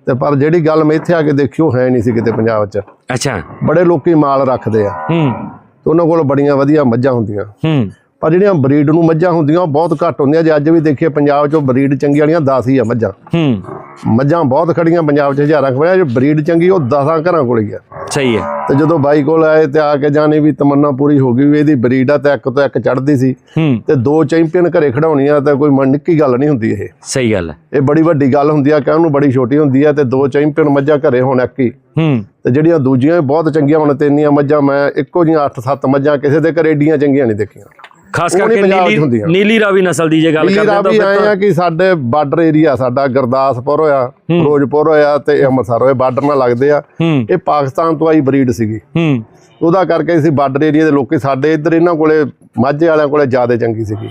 [SPEAKER 6] ਤੇ ਪਰ ਜਿਹੜੀ ਗੱਲ ਮੈਂ ਇੱਥੇ ਆ ਕੇ ਦੇਖੀ ਉਹ ਹੈ ਨਹੀਂ ਸੀ ਕਿਤੇ ਪੰਜਾਬ 'ਚ।
[SPEAKER 1] ਅੱਛਾ।
[SPEAKER 6] ਬੜੇ ਲੋਕੀ ਮਾਲ ਰੱਖਦੇ ਆ।
[SPEAKER 1] ਹੂੰ।
[SPEAKER 6] ਤੇ ਉਹਨਾਂ ਕੋਲ ਬੜੀਆਂ ਵਧੀਆ ਮੱਝਾਂ ਹੁੰਦੀਆਂ।
[SPEAKER 1] ਹੂੰ।
[SPEAKER 6] ਪਰ ਜਿਹੜੀਆਂ ਬਰੀਡ ਨੂੰ ਮੱਝਾਂ ਹੁੰਦੀਆਂ ਉਹ ਬਹੁਤ ਘੱਟ ਹੁੰਦੀਆਂ। ਜੇ ਅੱਜ ਵੀ ਦੇਖੀਏ ਪੰਜਾਬ 'ਚੋਂ ਬਰੀਡ ਚੰਗੀ ਵਾਲੀਆਂ 10 ਹੀ ਆ ਮੱਝਾਂ।
[SPEAKER 1] ਹੂੰ।
[SPEAKER 6] ਮੱਝਾਂ ਬਹੁਤ ਖੜੀਆਂ ਪੰਜਾਬ 'ਚ ਹਜ਼ਾਰਾਂ ਖੜੀਆਂ ਜੇ ਬਰੀਡ ਚੰਗੀ ਉਹ 10 ਘਰਾਂ ਕੋਲ ਹੀ ਆ।
[SPEAKER 1] ਸਹੀ ਹੈ।
[SPEAKER 6] ਤੇ ਜਦੋਂ ਬਾਈ ਕੋਲ ਆਏ ਤੇ ਆ ਕੇ ਜਾਣੀ ਵੀ ਤਮੰਨਾ ਪੂਰੀ ਹੋ ਗਈ ਵੀ ਇਹਦੀ ਬਰੀਡ ਆ ਤੇ ਇੱਕ ਤੋਂ ਇੱਕ ਚੜਦੀ ਸੀ। ਤੇ ਦੋ ਚੈਂਪੀਅਨ ਘਰੇ ਖੜਾਉਣੀਆਂ ਤਾਂ ਕੋਈ ਨਿੱਕੀ ਗੱਲ ਨਹੀਂ ਹੁੰਦੀ ਇਹ।
[SPEAKER 1] ਸਹੀ ਗੱਲ ਹੈ।
[SPEAKER 6] ਇਹ ਬੜੀ ਵੱਡੀ ਗੱਲ ਹੁੰਦੀ ਆ ਕਹਿਣ ਨੂੰ ਬੜੀ ਛੋਟੀ ਹੁੰਦੀ ਆ ਤੇ ਦੋ ਚੈਂਪੀਅਨ ਮੱਝਾਂ ਘਰੇ ਹੋਣ ਇੱਕ ਹੀ।
[SPEAKER 1] ਹੂੰ।
[SPEAKER 6] ਤੇ ਜਿਹੜੀਆਂ ਦੂਜੀਆਂ ਵੀ ਬਹੁਤ ਚੰਗੀਆਂ ਹੁਣ ਤੇ ਇੰਨੀਆਂ ਮੱਝਾਂ। ਮੈਂ ਇੱਕੋ ਜਿਹੀਆਂ 8-7 ਮੱਝਾਂ ਕਿਸੇ ਦੇ ਘਰੇ ਏਡੀਆਂ ਚੰਗੀਆਂ ਨਹੀਂ ਦੇਖੀਆਂ।
[SPEAKER 1] ਖਾਸ ਕਰਕੇ ਨੀਲੀ ਰਾਵੀ ਨਸਲ ਦੀ ਜੇ ਗੱਲ ਕਰਦੇ ਤਾਂ
[SPEAKER 6] ਵੀ
[SPEAKER 1] ਫਿਰ
[SPEAKER 6] ਆਏ ਆ ਕਿ ਸਾਡੇ ਬਾਰਡਰ ਏਰੀਆ ਸਾਡਾ ਗੁਰਦਾਸਪੁਰ ਹੋਇਆ ਫਿਰੋਜ਼ਪੁਰ ਹੋਇਆ ਤੇ ਅੰਮ੍ਰਿਤਸਰ ਹੋਇਆ ਬਾਰਡਰ ਨਾਲ ਲੱਗਦੇ ਆ। ਇਹ ਪਾਕਿਸਤਾਨ ਤੋਂ ਆਈ ਬਰੀਡ ਸੀਗੀ। ਉਹਦਾ ਕਰਕੇ ਅਸੀਂ ਬਾਰਡਰ ਏਰੀਆ ਦੇ ਲੋਕੀ ਸਾਡੇ ਇੱਧਰ ਇਹਨਾਂ ਕੋਲੇ ਮਾਝੇ ਵਾਲਿਆਂ ਕੋਲੇ ਜ਼ਿਆਦਾ ਚੰਗੀ ਸੀਗੀ।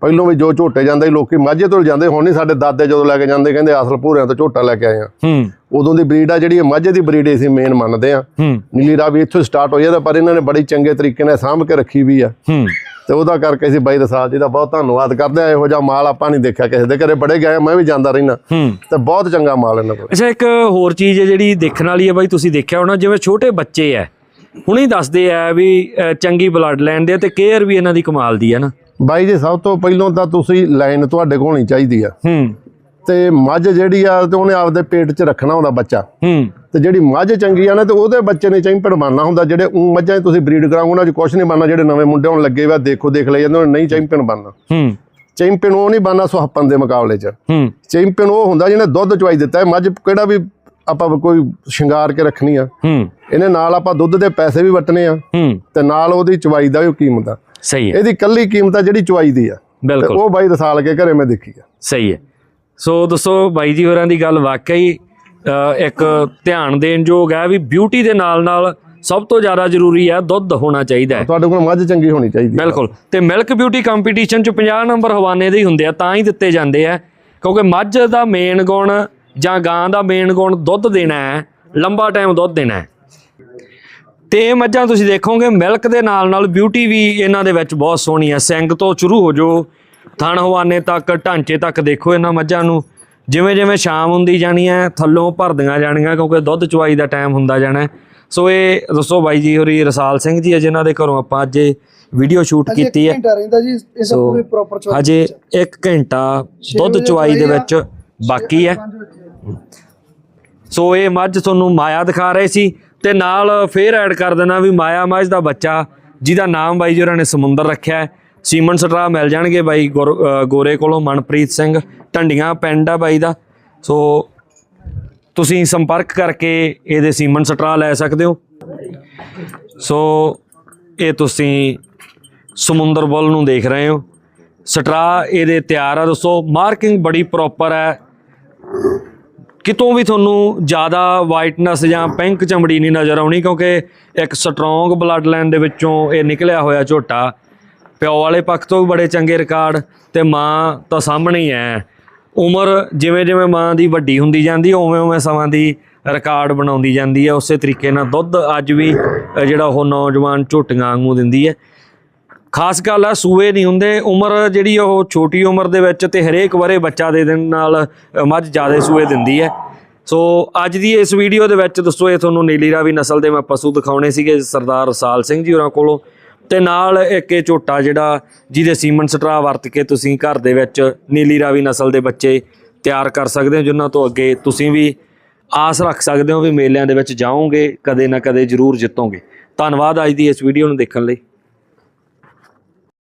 [SPEAKER 6] ਪਹਿਲੋਂ ਵੀ ਜੋ ਝੋਟੇ ਜਾਂਦੇ ਲੋਕੀ ਮਾਝੇ ਤੋਂ ਜਾਂਦੇ ਹੁਣ ਨਹੀਂ ਸਾਡੇ ਦਾਦੇ ਜਦੋਂ ਲੈ ਕੇ ਜਾਂਦੇ ਕਹਿੰਦੇ ਅਸਲ ਭੂਰਿਆਂ ਤੋਂ ਝੋਟਾ ਲੈ ਕੇ ਆਏ ਆ।
[SPEAKER 1] ਹੂੰ।
[SPEAKER 6] ਉਦੋਂ ਦੀ ਬਰੀਡ ਆ ਜਿਹੜੀ ਮਾਝੇ ਦੀ ਬਰੀਡ ਅਸੀਂ ਮੇਨ ਮੰਨਦੇ ਆ।
[SPEAKER 1] ਹੂੰ।
[SPEAKER 6] ਨੀਲੀ ਰਾਵੀ ਇੱਥੋਂ ਸਟਾਰਟ ਹੋਈ ਆ ਪਰ ਇਹਨਾਂ ਨੇ ਬੜੀ ਚੰਗੇ ਤਰੀਕੇ ਨਾਲ ਸਾਂਭ ਕੇ ਰੱਖੀ ਵੀ ਆ।
[SPEAKER 1] ਹੂੰ।
[SPEAKER 6] ਤੇ ਉਹਦਾ ਕਰਕੇ ਅਸੀਂ ਬਾਈ ਰਸਾਲ ਜੀ ਦਾ ਬਹੁਤ ਧੰਨਵਾਦ ਕਰਦੇ ਆ ਇਹੋ ਜਿਹਾ ਮਾਲ ਆਪਾਂ ਨਹੀਂ ਦੇਖਿਆ ਕਿਸੇ ਦੇ ਘਰੇ। ਬੜੇ ਗਏ ਮੈਂ ਵੀ ਜਾਂਦਾ ਰਹਿਣਾ
[SPEAKER 1] ਹੂੰ।
[SPEAKER 6] ਤੇ ਬਹੁਤ ਚੰਗਾ ਮਾਲ ਇਹਨਾਂ ਕੋਲ।
[SPEAKER 1] ਅੱਛਾ ਇੱਕ ਹੋਰ ਚੀਜ਼ ਹੈ ਜਿਹੜੀ ਦੇਖਣ ਵਾਲੀ ਹੈ ਬਾਈ ਤੁਸੀਂ ਦੇਖਿਆ ਹੋਣਾ ਜਿਵੇਂ ਛੋਟੇ ਬੱਚੇ ਐ ਹੁਣੇ ਦੱਸਦੇ ਆ ਵੀ ਚੰਗੀ ਬਲੱਡ ਲਾਈਨ ਦੇ ਆ ਤੇ ਕੇਅਰ ਵੀ ਇਹਨਾਂ ਦੀ ਕਮਾਲ ਦੀ ਹੈ ਨਾ।
[SPEAKER 6] ਬਾਈ ਜੀ ਸਭ ਤੋਂ ਪਹਿਲਾਂ ਤਾਂ ਤੁਸੀਂ ਲਾਈਨ ਤੁਹਾਡੇ ਕੋਲ ਹੋਣੀ ਚਾਹੀਦੀ ਆ।
[SPEAKER 1] ਹੂੰ।
[SPEAKER 6] ਤੇ ਮੱਝ ਜਿਹੜੀ ਆ ਤੇ ਉਹਨੇ ਆਪਦੇ ਪੇਟ 'ਚ ਰੱਖਣਾ ਹੁੰਦਾ ਬੱਚਾ।
[SPEAKER 1] ਹੂੰ।
[SPEAKER 6] ਤੇ ਜਿਹੜੀ ਮੱਝ ਚੰਗੀ ਆ ਨਾ ਤੇ ਉਹਦੇ ਬੱਚੇ ਨੇ ਚੈਂਪੀਅਨ ਬਣਨਾ ਹੁੰਦਾ ਜਿਹੜੇ ਊਂ ਮੱਝਾਂ ਤੁਸੀਂ ਬਰੀਡ ਕਰਾਉਂਗੇ ਉਹਨਾਂ 'ਚ ਕੁਝ ਨਹੀਂ ਬਣਨਾ ਜਿਹੜੇ ਨਵੇਂ ਮੁੰਡੇ ਹੁਣ ਲੱਗੇ ਵਾ ਦੇਖੋ ਦੇਖ ਲੈ ਜਾਂਦੇ ਉਹਨਾਂ ਨਹੀਂ ਚੈਂਪੀਅਨ ਬਣਨਾ
[SPEAKER 1] ਹੂੰ।
[SPEAKER 6] ਚੈਂਪੀਅਨ ਉਹ ਨਹੀਂ ਬਣਨਾ ਸੁਹੱਪਨ ਦੇ ਮੁਕਾਬਲੇ 'ਚ।
[SPEAKER 1] ਹੂੰ।
[SPEAKER 6] ਚੈਂਪੀਅਨ ਉਹ ਹੁੰਦਾ ਜਿਹਨੇ ਦੁੱਧ ਚਵਾਈ ਦਿੱਤਾ ਹੈ। ਮੱਝ ਕਿਹੜਾ ਵੀ ਆਪਾਂ ਕੋਈ ਸ਼ਿੰਗਾਰ ਕੇ ਰੱਖਣੀ ਆ।
[SPEAKER 1] ਹੂੰ।
[SPEAKER 6] ਇਹਨੇ ਨਾਲ ਆਪਾਂ ਦੁੱਧ ਦੇ ਪੈਸੇ ਵੀ ਵਟਨੇ ਆ।
[SPEAKER 1] ਹੂੰ।
[SPEAKER 6] ਤੇ ਨਾਲ ਉਹਦੀ ਚਵਾਈ ਦਾ ਵੀ ਕੀਮਤ ਆ।
[SPEAKER 1] ਸਹੀ ਹੈ।
[SPEAKER 6] ਇਹਦੀ ਕੱਲੀ ਕੀਮਤ ਆ ਜਿਹੜੀ ਚਵਾਈ ਦੀ ਆ।
[SPEAKER 1] ਬਿਲਕੁਲ।
[SPEAKER 6] ਉਹ ਬਾਈ ਰਸਾਲ ਕੇ ਘਰੇ ਮੈਂ ਦੇਖੀ ਆ।
[SPEAKER 1] ਸਹੀ ਹੈ। ਸੋ ਦੋਸਤੋ ਬਾਈ ਜੀ ਹੋਰਾਂ ਦੀ ਗੱਲ ਵਾਕਈ ਇੱਕ ਧਿਆਨ ਦੇਣ ਯੋਗ ਹੈ ਵੀ ਬਿਊਟੀ ਦੇ ਨਾਲ ਨਾਲ ਸਭ ਤੋਂ ਜ਼ਿਆਦਾ ਜ਼ਰੂਰੀ ਹੈ ਦੁੱਧ ਹੋਣਾ ਚਾਹੀਦਾ ਹੈ।
[SPEAKER 6] ਤੁਹਾਡੇ ਕੋਲ ਮੱਝ ਚੰਗੀ ਹੋਣੀ ਚਾਹੀਦੀ ਆ।
[SPEAKER 1] ਬਿਲਕੁਲ। ਤੇ ਮਿਲਕ ਬਿਊਟੀ ਕੰਪੀਟੀਸ਼ਨ ਚ 50 ਨੰਬਰ ਹਵਾਨੇ ਦੇ ਹੀ ਹੁੰਦੇ ਆ ਤਾਂ ਹੀ ਦਿੱਤੇ ਜਾਂਦੇ ਆ। ਕਿਉਂਕਿ ਮੱਝ ਦਾ ਮੇਨ ਗੁਣ ਜਾਂ ਗਾਂ ਦਾ ਮੇਨ ਗੁਣ ਦੁੱਧ ਦੇਣਾ ਹੈ ਲੰਬਾ ਟਾਈਮ ਦੁੱਧ ਦੇਣਾ ਹੈ। ਤੇ ਇਹ ਮੱਝਾਂ ਤੁਸੀਂ ਦੇਖੋਗੇ ਮਿਲਕ ਦੇ ਨਾਲ ਨਾਲ ਬਿਊਟੀ ਵੀ ਇਹਨਾਂ ਦੇ ਵਿੱਚ ਬਹੁਤ ਸੋਹਣੀ ਹੈ ਸਿੰਗ ਤੋਂ ਸ਼ੁਰੂ ਹੋ ਜੋ ਥਣ ਹਵਾਨੇ ਤੱਕ ਢਾਂਚੇ ਤੱਕ ਦੇਖੋ ਇਹਨਾਂ ਮੱਝਾਂ ਨੂੰ। ਜਿਵੇਂ ਜਿਵੇਂ ਸ਼ਾਮ ਹੁੰਦੀ ਜਾਣੀ ਹੈ ਥੱਲੋਂ ਭਰਦੀਆਂ ਜਾਣੀਆਂ ਕਿਉਂਕਿ ਦੁੱਧ ਚਵਾਈ ਦਾ ਟਾਈਮ ਹੁੰਦਾ ਜਾਣਾ। ਸੋ ਇਹ ਦੱਸੋ ਬਾਈ ਜੀ ਹੋਰੀ ਰਸਾਲ ਸਿੰਘ ਜੀ ਜਿਨ੍ਹਾਂ ਦੇ ਘਰੋਂ ਆਪਾਂ ਅੱਜ ਵੀਡੀਓ ਸ਼ੂਟ ਕੀਤੀ ਹੈ
[SPEAKER 2] ਘੰਟਾ ਰਹਿੰਦਾ ਜੀ ਇਹਦਾ
[SPEAKER 1] ਸੋ
[SPEAKER 2] ਪੂਰੀ ਪ੍ਰੋਪਰ ਚੋਇਸ
[SPEAKER 1] ਹਜੇ 1 ਘੰਟਾ ਦੁੱਧ ਚਵਾਈ ਦੇ
[SPEAKER 2] ਚਵਾਈ।
[SPEAKER 1] ਵਿੱਚ ਬਾਕੀ ਹੈ ਸੋ ਇਹ ਮੱਝ ਤੁਹਾਨੂੰ ਮਾਇਆ ਦਿਖਾ ਰਹੇ ਸੀ। ਤੇ ਨਾਲ ਫੇਰ ਐਡ ਕਰ ਦੇਣਾ ਵੀ ਮਾਇਆ ਮੱਝ ਦਾ ਬੱਚਾ, ਜਿਹਦਾ ਨਾਮ ਬਾਈ ਜੀ ਉਹਨਾਂ ਨੇ ਸਮੁੰਦਰ ਰੱਖਿਆ ਸੀਮਨ ਸਟਰਾ ਮਿਲ ਜਾਣਗੇ ਬਾਈ ਗੁਰ- ਗੋਰੇ ਕੋਲੋਂ, ਮਨਪ੍ਰੀਤ ਸਿੰਘ, ਢੰਡੀਆਂ ਪਿੰਡ ਆ ਬਾਈ ਦਾ। ਸੋ ਤੁਸੀਂ ਸੰਪਰਕ ਕਰਕੇ ਇਹਦੇ ਸੀਮਨ ਸਟਰਾ ਲੈ ਸਕਦੇ ਹੋ। ਸੋ ਇਹ ਤੁਸੀਂ ਸਮੁੰਦਰ ਵੱਲ ਨੂੰ ਦੇਖ ਰਹੇ ਹੋ। ਸਟਰਾ ਇਹਦੇ ਤਿਆਰ ਆ ਦੋਸਤੋ ਮਾਰਕਿੰਗ ਬੜੀ ਪ੍ਰੋਪਰ ਹੈ। ਕਿਤੋਂ ਵੀ ਤੁਹਾਨੂੰ ਜ਼ਿਆਦਾ ਵਾਈਟਨੈਸ ਜਾਂ ਪਿੰਕ ਚਮੜੀ ਨਹੀਂ ਨਜ਼ਰ ਆਉਣੀ, ਕਿਉਂਕਿ ਇੱਕ ਸਟਰੋਂਗ ਬਲੱਡ ਲਾਈਨ ਦੇ ਵਿੱਚੋਂ ਇਹ ਨਿਕਲਿਆ ਹੋਇਆ ਝੋਟਾ, ਪਿਓ ਵਾਲੇ ਪੱਖ ਤੋਂ ਵੀ ਬੜੇ ਚੰਗੇ ਰਿਕਾਰਡ ਤੇ ਮਾਂ ਤਾਂ ਸਾਹਮਣੇ ਹੀ ਹੈ। ਉਮਰ ਜਿਵੇਂ ਜਿਵੇਂ ਮਾਂ ਦੀ ਵੱਡੀ ਹੁੰਦੀ ਜਾਂਦੀ, ਉਵੇਂ ਉਵੇਂ ਸਮਾਂ ਦੀ ਰਿਕਾਰਡ ਬਣਾਉਂਦੀ ਜਾਂਦੀ ਹੈ। ਉਸੇ ਤਰੀਕੇ ਨਾਲ ਦੁੱਧ ਅੱਜ ਵੀ ਜਿਹੜਾ ਉਹ ਨੌਜਵਾਨ ਝੋਟੀਆਂ ਵਾਂਗੂ ਦਿੰਦੀ ਹੈ। ਖਾਸ ਗੱਲ ਆ, ਸੂਏ ਨਹੀਂ ਹੁੰਦੇ। ਉਮਰ ਜਿਹੜੀ ਉਹ ਛੋਟੀ ਉਮਰ ਦੇ ਵਿੱਚ ਤੇ ਹਰੇਕ ਵਾਰੇ ਬੱਚਾ ਦੇ ਦੇਣ ਨਾਲ ਮੱਝ ਜ਼ਿਆਦਾ ਸੂਏ ਦਿੰਦੀ ਹੈ। ਸੋ ਅੱਜ ਦੀ ਇਸ ਵੀਡੀਓ ਦੇ ਵਿੱਚ ਦੋਸਤੋ ਇਹ ਤੁਹਾਨੂੰ ਨੀਲੀ ਰਾਵੀ ਨਸਲ ਦੇ ਮੈਂ ਪਸ਼ੂ ਦਿਖਾਉਣੇ ਸੀਗੇ, ਸਰਦਾਰ ਰਸਾਲ ਸਿੰਘ ਜੀ ਹੋਰਾਂ ਕੋਲੋਂ। ਤੇ ਨਾਲ ਇੱਕ ਇਹ ਝੋਟਾ ਜਿਹੜਾ, ਜਿਹਦੇ ਸੀਮਨ ਸਟਰਾ ਵਰਤ ਕੇ ਤੁਸੀਂ ਘਰ ਦੇ ਵਿੱਚ ਨੀਲੀ ਰਾਵੀ ਨਸਲ ਦੇ ਬੱਚੇ ਤਿਆਰ ਕਰ ਸਕਦੇ ਹੋ, ਜਿਨ੍ਹਾਂ ਤੋਂ ਅੱਗੇ ਤੁਸੀਂ ਵੀ ਆਸ ਰੱਖ ਸਕਦੇ ਹੋ ਵੀ ਮੇਲਿਆਂ ਦੇ ਵਿੱਚ ਜਾਓਗੇ, ਕਦੇ ਨਾ ਕਦੇ ਜ਼ਰੂਰ ਜਿੱਤੋਗੇ। ਧੰਨਵਾਦ ਅੱਜ ਦੀ ਇਸ ਵੀਡੀਓ ਨੂੰ ਦੇਖਣ ਲਈ।